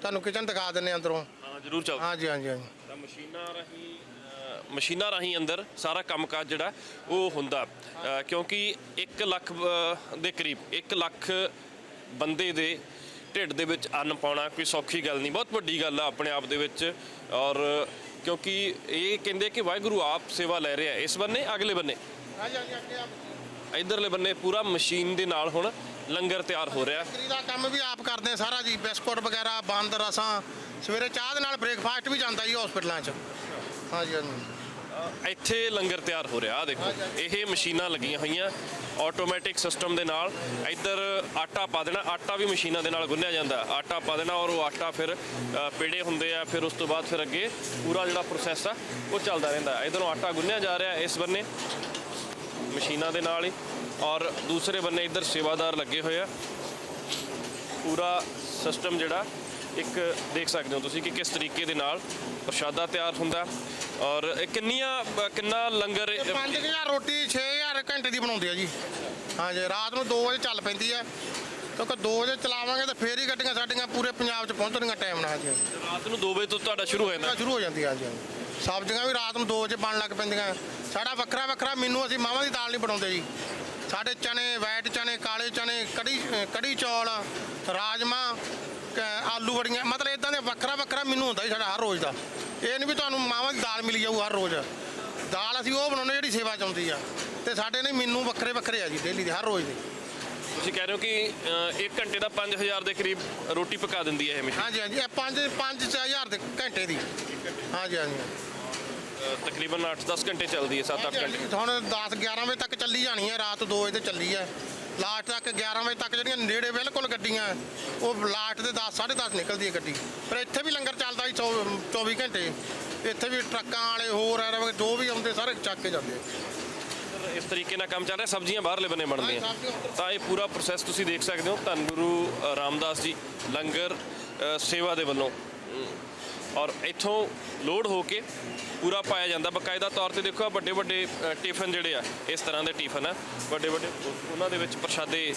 Speaker 2: ਤੁਹਾਨੂੰ ਕਿਚਨ ਦਿਖਾ ਦਿੰਨੇ ਅੰਦਰੋਂ।
Speaker 1: ਹਾਂ ਜ਼ਰੂਰ ਚੱਲ।
Speaker 2: ਹਾਂਜੀ ਹਾਂਜੀ ਹਾਂਜੀ।
Speaker 1: ਤਾਂ ਮਸ਼ੀਨਾਂ ਰਾਹੀਂ ਅ, ਮਸ਼ੀਨਾਂ ਰਾਹੀਂ ਅੰਦਰ ਸਾਰਾ ਕੰਮਕਾਜ ਜਿਹੜਾ ਉਹ ਹੁੰਦਾ। ਅ, ਕਿਉਂਕਿ 1 ਲੱਖ ਅ, ਦੇ ਕਰੀਬ 1 ਲੱਖ ਬੰਦੇ ਦੇ ਢਿੱਡ ਦੇ ਵਿੱਚ ਅੰਨ ਪਾਉਣਾ ਕੋਈ ਸੌਖੀ ਗੱਲ ਨਹੀਂ। ਬਹੁਤ ਵੱਡੀ ਗੱਲ ਆ ਆਪਣੇ ਆਪ ਦੇ ਵਿੱਚ ਔਰ ਕਿਉਂਕਿ ਇਹ ਕਹਿੰਦੇ ਕਿ ਵਾਹਿਗੁਰੂ ਆਪ ਸੇਵਾ ਲੈ ਰਿਹਾ ਇਸ ਬੰਨੇ, ਅਗਲੇ ਬੰਨੇ।
Speaker 2: ਹਾਂਜੀ ਹਾਂਜੀ ਅੱਗੇ ਆਪ
Speaker 1: ਇਧਰਲੇ ਬੰਨੇ ਪੂਰਾ ਮਸ਼ੀਨ ਦੇ ਨਾਲ ਹੁਣ ਲੰਗਰ ਤਿਆਰ ਹੋ ਰਿਹਾ।
Speaker 2: ਬੇਕਰੀ ਦਾ ਕੰਮ ਵੀ ਆਪ ਕਰਦੇ ਆ ਸਾਰਾ ਜੀ, ਬਿਸਕੁਟ ਵਗੈਰਾ, ਬੰਦ ਰਸਾਂ, ਸਵੇਰੇ ਚਾਹ ਦੇ ਨਾਲ ਬ੍ਰੇਕਫਾਸਟ ਵੀ ਜਾਂਦਾ ਜੀ ਹਸਪੀਟਲਾਂ 'ਚ। ਹਾਂਜੀ ਹਾਂਜੀ।
Speaker 1: ਇੱਥੇ ਲੰਗਰ ਤਿਆਰ ਹੋ ਰਿਹਾ ਆ ਦੇਖੋ ਇਹ ਮਸ਼ੀਨਾਂ ਲੱਗੀਆਂ ਹੋਈਆਂ ਆਟੋਮੈਟਿਕ ਸਿਸਟਮ ਦੇ ਨਾਲ। ਇੱਧਰ ਆਟਾ ਪਾ ਦੇਣਾ ਆਟਾ ਵੀ ਮਸ਼ੀਨਾਂ ਦੇ ਨਾਲ ਗੁੰਨਿਆ ਜਾਂਦਾ। ਆਟਾ ਪਾ ਦੇਣਾ ਔਰ ਉਹ ਆਟਾ ਫਿਰ ਅ, ਪੇੜੇ ਹੁੰਦੇ ਆ ਫਿਰ ਉਸ ਤੋਂ ਬਾਅਦ ਫਿਰ ਅੱਗੇ ਪੂਰਾ ਜਿਹੜਾ ਪ੍ਰੋਸੈਸ ਆ ਉਹ ਚੱਲਦਾ ਰਹਿੰਦਾ। ਇਧਰੋਂ ਆਟਾ ਗੁੰਨਿਆ ਜਾ ਰਿਹਾ ਇਸ ਬੰਨੇ ਮਸ਼ੀਨਾਂ ਦੇ ਨਾਲ ਹੀ। ਔਰ ਦੂਸਰੇ ਬੰਨੇ ਇੱਧਰ ਸੇਵਾਦਾਰ ਲੱਗੇ ਹੋਏ ਆ। ਪੂਰਾ ਸਿਸਟਮ ਜਿਹੜਾ ਇੱਕ ਦੇਖ ਸਕਦੇ ਹੋ ਤੁਸੀਂ ਕਿ ਕਿਸ ਤਰੀਕੇ ਦੇ ਨਾਲ ਪ੍ਰਸ਼ਾਦਾ ਤਿਆਰ ਹੁੰਦਾ ਔਰ ਇਹ ਕਿੰਨੀਆਂ ਕਿੰਨਾ ਲੰਗਰ ਇਹ-
Speaker 2: 5000 ਰੋਟੀ 6000 ਘੰਟੇ ਦੀ ਬਣਾਉਂਦੇ ਆ ਜੀ। ਹਾਂਜੀ ਰਾਤ ਨੂੰ 2 ਵਜੇ ਚੱਲ ਪੈਂਦੀ ਆ ਕਿਉਂਕਿ 2 ਵਜੇ ਚਲਾਵਾਂਗੇ ਤਾਂ ਫੇਰ ਹੀ ਗੱਡੀਆਂ ਸਾਡੀਆਂ ਪੂਰੇ ਪੰਜਾਬ 'ਚ ਪਹੁੰਚਣਗੀਆਂ ਟਾਈਮ ਨਾਲ ਜੀ
Speaker 1: ਰਾਤ ਨੂੰ 2 ਵਜੇ ਤੋਂ ਤੁਹਾਡਾ ਸ਼ੁਰੂ ਹੋ ਜਾਂਦਾ
Speaker 2: ਸ਼ੁਰੂ ਹੋ ਜਾਂਦੀ ਆ ਜੀ ਸਬਜ਼ੀਆਂ ਵੀ ਰਾਤ ਨੂੰ 2 ਵਜੇ ਬਣ ਲੱਗ ਪੈਂਦੀਆਂ। ਸਾਡਾ ਵੱਖਰਾ ਵੱਖਰਾ ਮੈਨੂੰ ਅਸੀਂ ਮਾਵਾਂ ਦੀ ਦਾਲ ਨਹੀਂ ਬਣਾਉਂਦੇ ਜੀ। ਸਾਡੇ ਚਨੇ ਵਾਈਟ ਚਨੇ ਕਾਲੇ ਚਨੇ ਕੜੀ ਕੜੀ ਚੌਲ ਰਾਜਮਾ ਆਲੂ ਬੜੀਆਂ ਮਤਲਬ ਇਦਾਂ ਦੇ ਵੱਖਰਾ ਵੱਖਰਾ ਮੈਨੂੰ ਹੁੰਦਾ ਜੀ ਸਾਡਾ ਹਰ ਰੋਜ਼ ਦਾ। ਇਹ ਨਹੀਂ ਵੀ ਤੁਹਾਨੂੰ ਮਾਵਾਂ ਦੀ ਦਾਲ ਮਿਲ ਜਾਊ ਹਰ ਰੋਜ਼। ਦਾਲ ਅਸੀਂ ਉਹ ਬਣਾਉਂਦੇ ਜਿਹੜੀ ਸੇਵਾ ਚ ਆਉਂਦੀ ਆ। ਤੇ ਸਾਡੇ ਨੇ ਮੈਨੂੰ ਵੱਖਰੇ ਵੱਖਰੇ ਆ ਜੀ ਡੇਲੀ ਦੇ ਹਰ ਰੋਜ਼ ਦੇ।
Speaker 1: ਤੁਸੀਂ ਕਹਿ ਰਹੇ ਹੋ ਕਿ 1 ਘੰਟੇ ਦਾ 5000 ਦੇ ਕਰੀਬ ਰੋਟੀ ਪਕਾ ਦਿੰਦੀ ਹੈ ਇਹ ਮਸ਼ੀਨ।
Speaker 2: ਹਾਂਜੀ ਹਾਂਜੀ ਇਹ 5 5 ਹਜ਼ਾਰ ਦੇ ਘੰਟੇ ਦੀ। ਹਾਂਜੀ ਹਾਂਜੀ।
Speaker 1: ਤਕਰੀਬਨ 8-10 ਘੰਟੇ ਚੱਲਦੀ ਹੈ 7-8 ਘੰਟੇ।
Speaker 2: ਹੁਣ 10 11 ਵਜੇ ਤੱਕ ਚੱਲੀ ਜਾਣੀ ਹੈ ਰਾਤ 2 ਵਜੇ ਤੇ ਚੱਲੀ ਹੈ। ਲਾਸਟ ਤੱਕ 11 ਵਜੇ ਤੱਕ ਜਿਹੜੀਆਂ ਨੇੜੇ ਬਿਲਕੁਲ ਗੱਡੀਆਂ ਉਹ ਲਾਸਟ ਦੇ 10 10:30 ਨਿਕਲਦੀ ਹੈ ਗੱਡੀ। ਪਰ ਇੱਥੇ ਵੀ ਲੰਗਰ ਚੱਲਦਾ ਜੀ 24 ਘੰਟੇ। ਇੱਥੇ ਵੀ ਟਰੱਕਾਂ ਵਾਲੇ ਹੋਰ ਐ ਜੋ ਵੀ ਆਉਂਦੇ ਸਾਰੇ ਚੱਕ ਕੇ ਜਾਂਦੇ।
Speaker 1: ਇਸ ਤਰੀਕੇ ਨਾਲ ਕੰਮ ਚੱਲ ਰਿਹਾ ਸਬਜ਼ੀਆਂ ਬਾਹਰਲੇ ਬੰਨੇ ਬਣਦੀਆਂ
Speaker 2: ਹਾਂ,
Speaker 1: ਤਾਂ ਇਹ ਪੂਰਾ ਪ੍ਰੋਸੈਸ ਤੁਸੀਂ ਦੇਖ ਸਕਦੇ ਹੋ ਧੰਨ ਗੁਰੂ ਰਾਮਦਾਸ ਜੀ ਲੰਗਰ ਸੇਵਾ ਦੇ ਵੱਲੋਂ। ਔਰ ਇੱਥੋਂ ਲੋਡ ਹੋ ਕੇ ਪੂਰਾ ਪਾਇਆ ਜਾਂਦਾ। ਬਕਾਇਦਾ ਤੌਰ ਤੇ ਦੇਖੋ ਆ ਵੱਡੇ ਵੱਡੇ ਟਿਫਨ ਜਿਹੜੇ ਆ, ਇਸ ਤਰ੍ਹਾਂ ਦੇ ਟਿਫਨ ਆ। ਵੱਡੇ ਵੱਡੇ ਉਹਨਾਂ ਦੇ ਵਿੱਚ ਪ੍ਰਸ਼ਾਦੇ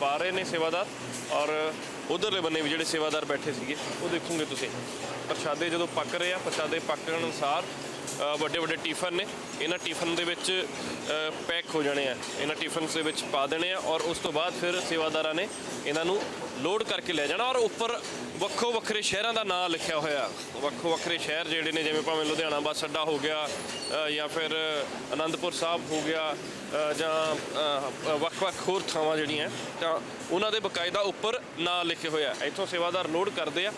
Speaker 1: ਪਾ ਰਹੇ ਨੇ ਸੇਵਾਦਾਰ। ਔਰ ਉਧਰਲੇ ਬੰਨੇ ਵੀ ਜਿਹੜੇ ਸੇਵਾਦਾਰ ਬੈਠੇ ਸੀਗੇ, ਉਹ ਦੇਖੋਗੇ ਤੁਸੀਂ। ਪ੍ਰਸ਼ਾਦੇ ਜਦੋਂ ਪੱਕ ਰਹੇ ਆ, ਪ੍ਰਸ਼ਾਦੇ ਪੱਕਣ ਅਨੁਸਾਰ ਵੱਡੇ ਵੱਡੇ ਟਿਫਨ ਨੇ। ਇਹਨਾਂ ਟਿਫਨ ਦੇ ਵਿੱਚ ਪੈਕ ਹੋ ਜਾਣੇ ਆ। ਇਹਨਾਂ ਟਿਫਨਸ ਦੇ ਵਿੱਚ ਪਾ ਦੇਣੇ ਆ ਔਰ ਉਸ ਤੋਂ ਬਾਅਦ ਫਿਰ ਸੇਵਾਦਾਰਾਂ ਨੇ ਇਹਨਾਂ ਨੂੰ ਲੋਡ ਕਰਕੇ ਲੈ ਜਾਣਾ ਔਰ ਉੱਪਰ ਵੱਖੋ ਵੱਖਰੇ ਸ਼ਹਿਰਾਂ ਦਾ ਨਾਮ ਲਿਖਿਆ ਹੋਇਆ। ਵੱਖੋ ਵੱਖਰੇ ਸ਼ਹਿਰ ਜਿਹੜੇ ਨੇ, ਜਿਵੇਂ ਭਾਵੇਂ ਲੁਧਿਆਣਾ ਬੱਸ ਅੱਡਾ ਹੋ ਗਿਆ ਜਾਂ ਫਿਰ ਅਨੰਦਪੁਰ ਸਾਹਿਬ ਹੋ ਗਿਆ ਜਾਂ ਵੱਖ-ਵੱਖ ਹੋਰ ਥਾਵਾਂ ਜਿਹੜੀਆਂ, ਤਾਂ ਉਹਨਾਂ ਦੇ ਬਕਾਇਦਾ ਉੱਪਰ ਨਾਂ ਲਿਖੇ ਹੋਇਆ। ਇੱਥੋਂ ਸੇਵਾਦਾਰ ਲੋਡ ਕਰਦੇ ਆ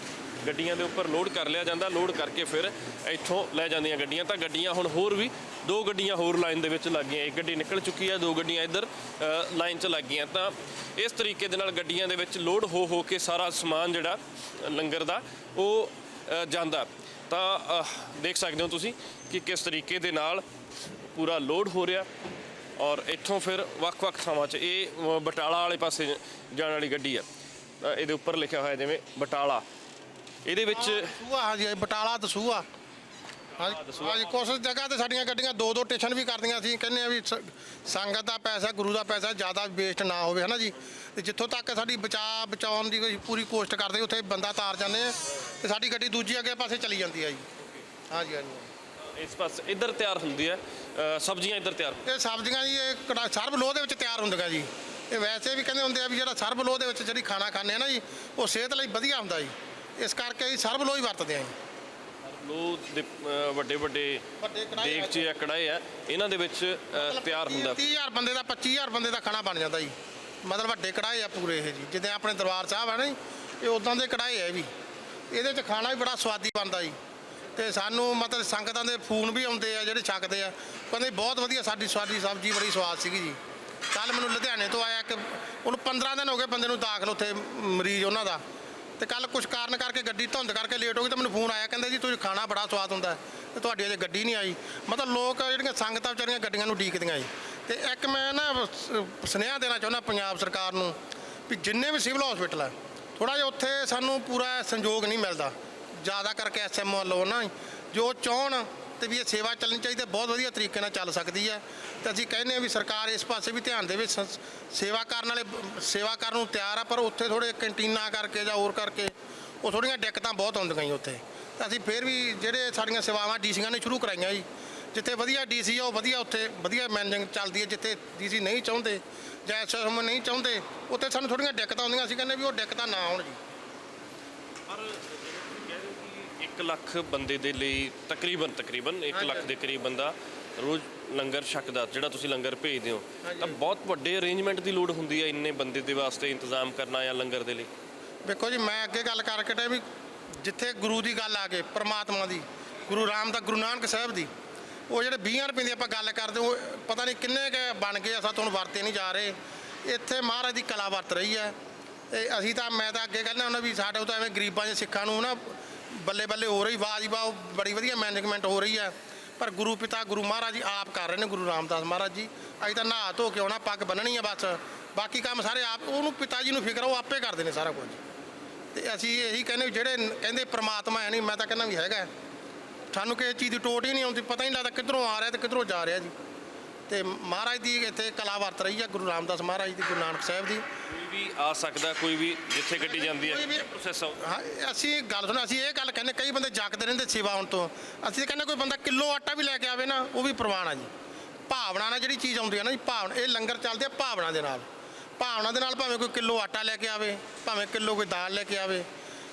Speaker 1: ਗੱਡੀਆਂ ਦੇ ਉੱਪਰ ਲੋਡ ਕਰ ਲਿਆ ਜਾਂਦਾ। ਲੋਡ ਕਰਕੇ ਫਿਰ ਇੱਥੋਂ ਲੈ ਜਾਂਦੀਆਂ ਗੱਡੀਆਂ। ਤਾਂ ਗੱਡੀਆਂ ਹੁਣ ਹੋਰ ਵੀ ਦੋ ਗੱਡੀਆਂ ਹੋਰ ਲਾਈਨ ਦੇ ਵਿੱਚ ਲੱਗ ਗਈਆਂ। ਇੱਕ ਗੱਡੀ ਨਿਕਲ ਚੁੱਕੀ ਹੈ ਦੋ ਗੱਡੀਆਂ ਇੱਧਰ ਲਾਈਨ 'ਚ ਲੱਗ ਗਈਆਂ। ਤਾਂ ਇਸ ਤਰੀਕੇ ਦੇ ਨਾਲ ਗੱਡੀਆਂ ਦੇ ਵਿੱਚ ਲੋਡ ਹੋ ਹੋ ਕੇ ਸਾਰਾ ਸਮਾਨ ਜਿਹੜਾ ਲੰਗਰ ਦਾ ਉਹ ਜਾਂਦਾ। ਤਾਂ ਦੇਖ ਸਕਦੇ ਹੋ ਤੁਸੀਂ ਕਿ ਕਿਸ ਤਰੀਕੇ ਦੇ ਨਾਲ ਪੂਰਾ ਲੋਡ ਹੋ ਰਿਹਾ ਔਰ ਇੱਥੋਂ ਫਿਰ ਵੱਖ-ਵੱਖ ਥਾਵਾਂ 'ਚ ਇਹ ਅ, ਬਟਾਲਾ ਵਾਲੇ ਪਾਸੇ ਜਾਣ ਵਾਲੀ ਗੱਡੀ ਆ। ਤਾਂ ਇਹਦੇ ਉੱਪਰ ਲਿਖਿਆ ਹੋਇਆ ਜਿਵੇਂ ਬਟਾਲਾ। ਇਹਦੇ ਵਿੱਚ
Speaker 2: ਦਸੂਆ ਹਾਂਜੀ ਬਟਾਲਾ ਦਸੂਆ ਹਾਂਜੀ ਕੁਛ ਜਗ੍ਹਾ ਤੇ ਸਾਡੀਆਂ ਗੱਡੀਆਂ ਦੋ ਦੋ ਸਟੇਸ਼ਨ ਵੀ ਕਰਦੀਆਂ ਸੀ। ਕਹਿੰਦੇ ਆ ਵੀ ਸ- ਸੰਗਤ ਦਾ ਪੈਸਾ ਗੁਰੂ ਦਾ ਪੈਸਾ ਜ਼ਿਆਦਾ ਵੇਸਟ ਨਾ ਹੋਵੇ ਹਨਾ ਜੀ? ਤੇ ਜਿੱਥੋਂ ਤੱਕ ਸਾਡੀ ਬਚਾ ਬਚਾਉਣ ਦੀ ਕੋਈ ਪੂਰੀ ਕੋਸ਼ਿਸ਼ ਕਰਦੇ ਉੱਥੇ ਬੰਦਾ ਤਾਰ ਜਾਂਦੇ ਆ ਤੇ ਸਾਡੀ ਗੱਡੀ ਦੂਜੀ ਅੱਗੇ ਪਾਸੇ ਚਲੀ ਜਾਂਦੀ ਹੈ ਜੀ। ਹਾਂਜੀ ਹਾਂਜੀ।
Speaker 1: ਇਸ ਪਾਸੇ ਇੱਧਰ ਤਿਆਰ ਹੁੰਦੀ ਹੈ ਅ, ਸਬਜ਼ੀਆਂ ਇੱਧਰ ਤਿਆਰ
Speaker 2: ਇਹ ਸਬਜ਼ੀਆਂ ਜੀ ਇਹ ਕੜਾ ਸਰਬ ਲੋਹ ਦੇ ਵਿੱਚ ਤਿਆਰ ਹੁੰਦੀਆਂ ਜੀ। ਇਹ ਵੈਸੇ ਵੀ ਕਹਿੰਦੇ ਹੁੰਦੇ ਆ ਵੀ ਜਿਹੜਾ ਸਰਬ ਲੋਹ ਦੇ ਵਿੱਚ ਜਿਹੜੀ ਖਾਣਾ ਖਾਂਦੇ ਆ ਨਾ ਜੀ ਉਹ ਸਿਹਤ ਲਈ ਵਧੀਆ ਹੁੰਦਾ ਜੀ। ਇਸ ਕਰਕੇ ਅਸੀਂ ਸਰਬ ਲੋਹ ਹੀ ਵਰਤਦੇ ਆ ਜੀ
Speaker 1: ਲੋ ਵੱਡੇ ਵੱਡੇ
Speaker 2: ਵੱਡੇ ਕੜਾਹੀ
Speaker 1: ਦੇਗ 'ਚ ਜਾਂ ਕੜਾਏ ਆ ਇਹਨਾਂ ਦੇ ਵਿੱਚ ਅ, ਤਿਆਰ ਹੁੰਦਾ।
Speaker 2: 30000 ਬੰਦੇ ਦਾ 25000 ਬੰਦੇ ਦਾ ਖਾਣਾ ਬਣ ਜਾਂਦਾ ਜੀ। ਮਤਲਬ ਵੱਡੇ ਕੜਾਏ ਆ ਪੂਰੇ ਇਹ ਜੀ। ਜਿੱਦਾਂ ਆਪਣੇ ਦਰਬਾਰ ਸਾਹਿਬ ਆ ਨਾ ਜੀ ਇਹ ਉਦਾਂ ਦੇ ਕੜਾਏ ਆ ਇਹ ਵੀ। ਇਹਦੇ 'ਚ ਖਾਣਾ ਵੀ ਬੜਾ ਸਵਾਦੀ ਬਣਦਾ ਜੀ। ਤੇ ਸਾਨੂੰ ਮਤਲਬ ਸੰਗਤਾਂ ਦੇ ਫੋਨ ਵੀ ਆਉਂਦੇ ਆ ਜਿਹੜੇ ਛਕਦੇ ਆ। ਕਹਿੰਦੇ ਬਹੁਤ ਵਧੀਆ ਸਾਡੀ ਸਵਾਦੀ ਸਬਜ਼ੀ ਬੜੀ ਸਵਾਦ ਸੀਗੀ ਜੀ। ਕੱਲ ਮੈਨੂੰ ਲੁਧਿਆਣੇ ਤੋਂ ਆਇਆ ਕਿ ਉਹਨੂੰ 15 ਦਿਨ ਹੋ ਗਏ ਬੰਦੇ ਨੂੰ ਦਾਖਲ ਉੱਥੇ ਮਰੀਜ਼ ਉਹਨਾਂ ਦਾ। ਤੇ ਕੱਲ ਕੁਝ ਕਾਰਨ ਕਰਕੇ ਗੱਡੀ ਧੁੰਦ ਕਰਕੇ ਲੇਟ ਹੋ ਗਈ ਤਾਂ ਮੈਨੂੰ ਫੋਨ ਆਇਆ, ਕਹਿੰਦੇ ਜੀ ਤੁਸੀਂ ਖਾਣਾ ਬੜਾ ਸਵਾਦ ਹੁੰਦਾ ਹੈ। ਤੇ ਤੁਹਾਡੀ ਅਜੇ ਗੱਡੀ ਨਹੀਂ ਆਈ। ਮਤਲਬ ਲੋਕ ਜਿਹੜੀਆਂ ਸੰਗਤਾਂ ਵਿਚਾਰੀਆਂ ਗੱਡੀਆਂ ਨੂੰ ਡੀਕਦੀਆਂ ਜੀ ਤੇ ਇੱਕ ਮੈਂ ਨਾ ਸ- ਸੁਨੇਹਾ ਦੇਣਾ ਚਾਹੁੰਦਾ ਪੰਜਾਬ ਸਰਕਾਰ ਨੂੰ ਵੀ ਜਿੰਨੇ ਵੀ ਸਿਵਲ ਹਸਪੀਟਲ ਹੈ ਥੋੜਾ ਜਿਹਾ ਉੱਥੇ ਸਾਨੂੰ ਪੂਰਾ ਸੰਯੋਗ ਨਹੀਂ ਮਿਲਦਾ। ਜ਼ਿਆਦਾ ਕਰਕੇ ਐਸਐਮਓ ਵੱਲੋਂ ਨਾ, ਜੋ ਚਾਹਣ ਤੇ ਵੀ ਇਹ ਸੇਵਾ ਚੱਲਣੀ ਚਾਹੀਦੀ ਹੈ, ਬਹੁਤ ਵਧੀਆ ਤਰੀਕੇ ਨਾਲ ਚੱਲ ਸਕਦੀ ਹੈ। ਤੇ ਅਸੀਂ ਕਹਿੰਦੇ ਹਾਂ ਵੀ ਸਰਕਾਰ ਇਸ ਪਾਸੇ ਵੀ ਧਿਆਨ ਦੇਵੇ, ਸ- ਸੇਵਾ ਕਰਨ ਵਾਲੇ ਬ- ਸੇਵਾ ਕਰਨ ਨੂੰ ਤਿਆਰ ਆ, ਪਰ ਉੱਥੇ ਥੋੜੇ ਕੰਟੀਨਾ ਕਰਕੇ ਜਾਂ ਹੋਰ ਕਰਕੇ ਉਹ ਥੋੜੀਆਂ ਦਿੱਕਤਾਂ ਬਹੁਤ ਆਉਂਦੀਆਂ ਜੀ ਉੱਥੇ। ਤਾਂ ਅਸੀਂ ਫਿਰ ਵੀ ਜਿਹੜੇ ਸਾਡੀਆਂ ਸੇਵਾਵਾਂ ਡੀਸੀਆਂ ਨੇ ਸ਼ੁਰੂ ਕਰਾਈਆਂ ਜੀ, ਜਿੱਥੇ ਵਧੀਆ ਡੀਸੀ ਆ, ਉਹ ਵਧੀਆ ਉੱਥੇ, ਵਧੀਆ ਮੈਨੇਜਿੰਗ ਚੱਲਦੀ ਹੈ, ਜਿੱਥੇ ਡੀਸੀ ਨਹੀਂ ਚਾਹੁੰਦੇ ਜਾਂ ਐਸਐਮਓ ਨਹੀਂ ਚਾਹੁੰਦੇ, ਉੱਥੇ ਸਾਨੂੰ ਥੋੜੀਆਂ ਦਿੱਕਤਾਂ ਆਉਂਦੀਆਂ ਅਸੀਂ ਕਹਿੰਦੇ ਵੀ ਉਹ ਦਿੱਕਤਾਂ ਨਾ ਆਉਣ ਜੀ।
Speaker 1: ਪਰ ਜਿਵੇਂ 1 ਲੱਖ ਬੰਦੇ ਦੇ ਲਈ ਤਕਰੀਬਨ ਤਕਰੀਬਨ 1 ਲੱਖ ਦੇ ਕਰੀਬ ਬੰਦਾ ਰੋਜ਼ ਲੰਗਰ ਛਕਦਾ ਜਿਹੜਾ ਤੁਸੀਂ ਲੰਗਰ ਭੇਜਦੇ ਹੋ। ਤਾਂ ਬਹੁਤ ਵੱਡੇ ਅਰੇਂਜਮੈਂਟ ਦੀ ਲੋੜ ਹੁੰਦੀ ਹੈ ਇੰਨੇ ਬੰਦੇ ਦੇ ਵਾਸਤੇ ਇੰਤਜ਼ਾਮ ਕਰਨਾ ਜਾਂ ਲੰਗਰ ਦੇ ਲਈ।
Speaker 2: ਵੇਖੋ ਜੀ ਮੈਂ ਅੱਗੇ ਗੱਲ ਕਰਕੇ ਟੇ ਵੀ ਜਿੱਥੇ ਗੁਰੂ ਦੀ ਗੱਲ ਆ ਕੇ ਪ੍ਰਮਾਤਮਾ ਦੀ ਗੁਰੂ ਰਾਮ ਦਾ ਗੁਰੂ ਨਾਨਕ ਸਾਹਿਬ ਦੀ ਉਹ ਜਿਹੜੇ 20 ਰੁਪਏ ਦੀ ਆਪਾਂ ਗੱਲ ਕਰਦੇ ਉਹ ਪਤਾ ਨਹੀਂ ਕਿੰਨੇ ਕੁ ਬਣ ਗਏ ਆ ਸਾਤੋਂ ਹੁਣ ਵਰਤੇ ਨਹੀਂ ਜਾ ਰਹੇ। ਇੱਥੇ ਮਹਾਰਾਜ ਦੀ ਕਲਾ ਵਰਤ ਰਹੀ ਹੈ। ਤੇ ਅਸੀਂ ਤਾਂ ਮੈਂ ਤਾਂ ਅੱਗੇ ਕਹਿੰਦਾ ਹੁੰਦਾ ਵੀ ਸਾਡੇ ਤੋਂ ਐਵੇਂ ਗਰੀਬਾਂ ਦੇ ਸਿੱਖਾਂ ਨੂੰ ਨਾ ਬੱਲੇ ਬੱਲੇ ਹੋ ਰਹੀ, ਵਾਹ ਬਾਜੀ ਬਾ ਬੜੀ ਵਧੀਆ ਮੈਨੇਜਮੈਂਟ ਹੋ ਰਹੀ ਹੈ। ਪਰ ਗੁਰੂ ਪਿਤਾ, ਗੁਰੂ ਮਹਾਰਾਜ ਜੀ ਆਪ ਕਰ ਰਹੇ ਨੇ, ਗੁਰੂ ਰਾਮਦਾਸ ਮਹਾਰਾਜ ਜੀ। ਅਸੀਂ ਤਾਂ ਨਹਾ ਧੋ ਕੇ ਆਉਣਾ, ਪੱਗ ਬੰਨਣੀ ਆ ਬਸ। ਬਾਕੀ ਕੰਮ ਸਾਰੇ ਆਪ, ਉਹਨੂੰ ਪਿਤਾ ਜੀ ਨੂੰ ਫਿਕਰ ਉਹ ਆਪੇ ਕਰਦੇ ਨੇ ਸਾਰਾ ਕੁਝ। ਤੇ ਅਸੀਂ ਇਹੀ ਕਹਿੰਦੇ ਵੀ ਜਿਹੜੇ ਕਹਿੰਦੇ ਪ੍ਰਮਾਤਮਾ ਹੈ ਨਹੀਂ ਮੈਂ ਤਾਂ ਕਹਿੰਦਾ ਵੀ ਹੈਗਾ। ਸਾਨੂੰ ਕਿਸੇ ਚੀਜ਼ ਦੀ ਟੋਟ ਹੀ ਨਹੀਂ ਆਉਂਦੀ, ਪਤਾ ਹੀ ਨਹੀਂ ਲੱਗਦਾ ਕਿੱਧਰੋਂ ਆ ਰਿਹਾ ਤੇ ਕਿੱਧਰੋਂ ਜਾ ਰਿਹਾ ਜੀ। ਤੇ ਮਹਾਰਾਜ ਦੀ ਇੱਥੇ ਕਲਾ ਵਰਤ ਰਹੀ ਹੈ, ਗੁਰੂ ਰਾਮਦਾਸ ਮਹਾਰਾਜ ਦੀ, ਗੁਰੂ ਨਾਨਕ ਸਾਹਿਬ ਦੀ।
Speaker 1: ਵੀ ਆ ਸਕਦਾ ਕੋਈ ਵੀ ਜਿੱਥੇ ਗੱਡੀ ਜਾਂਦੀ ਹੈ
Speaker 2: ਵੀ-
Speaker 1: ਪ੍ਰੋਸੈਸ
Speaker 2: ਹਾਂ ਅਸੀਂ ਗੱਲ ਸੁਣੋ ਅਸੀਂ ਇਹ ਗੱਲ ਕਹਿੰਦੇ ਕਈ ਬੰਦੇ ਜਾਗਦੇ ਰਹਿੰਦੇ ਸੇਵਾ ਹੋਣ ਤੋਂ। ਅਸੀਂ ਕਹਿੰਦੇ ਕੋਈ ਬੰਦਾ ਕਿਲੋ ਆਟਾ ਵੀ ਲੈ ਕੇ ਆਵੇ ਨਾ ਉਹ ਵੀ ਪ੍ਰਵਾਨ ਆ ਜੀ। ਭਾਵਨਾ ਨਾਲ ਜਿਹੜੀ ਚੀਜ਼ ਆਉਂਦੀ ਹੈ ਨਾ ਜੀ ਭਾਵਨਾ ਇਹ ਲੰਗਰ ਚੱਲਦੇ ਆ ਭਾਵਨਾ ਦੇ ਨਾਲ। ਭਾਵਨਾ ਦੇ ਨਾਲ ਭਾਵੇਂ ਕੋਈ ਕਿਲੋ ਆਟਾ ਲੈ ਕੇ ਆਵੇ ਭਾਵੇਂ ਕਿਲੋ ਕੋਈ ਦਾਲ ਲੈ ਕੇ ਆਵੇ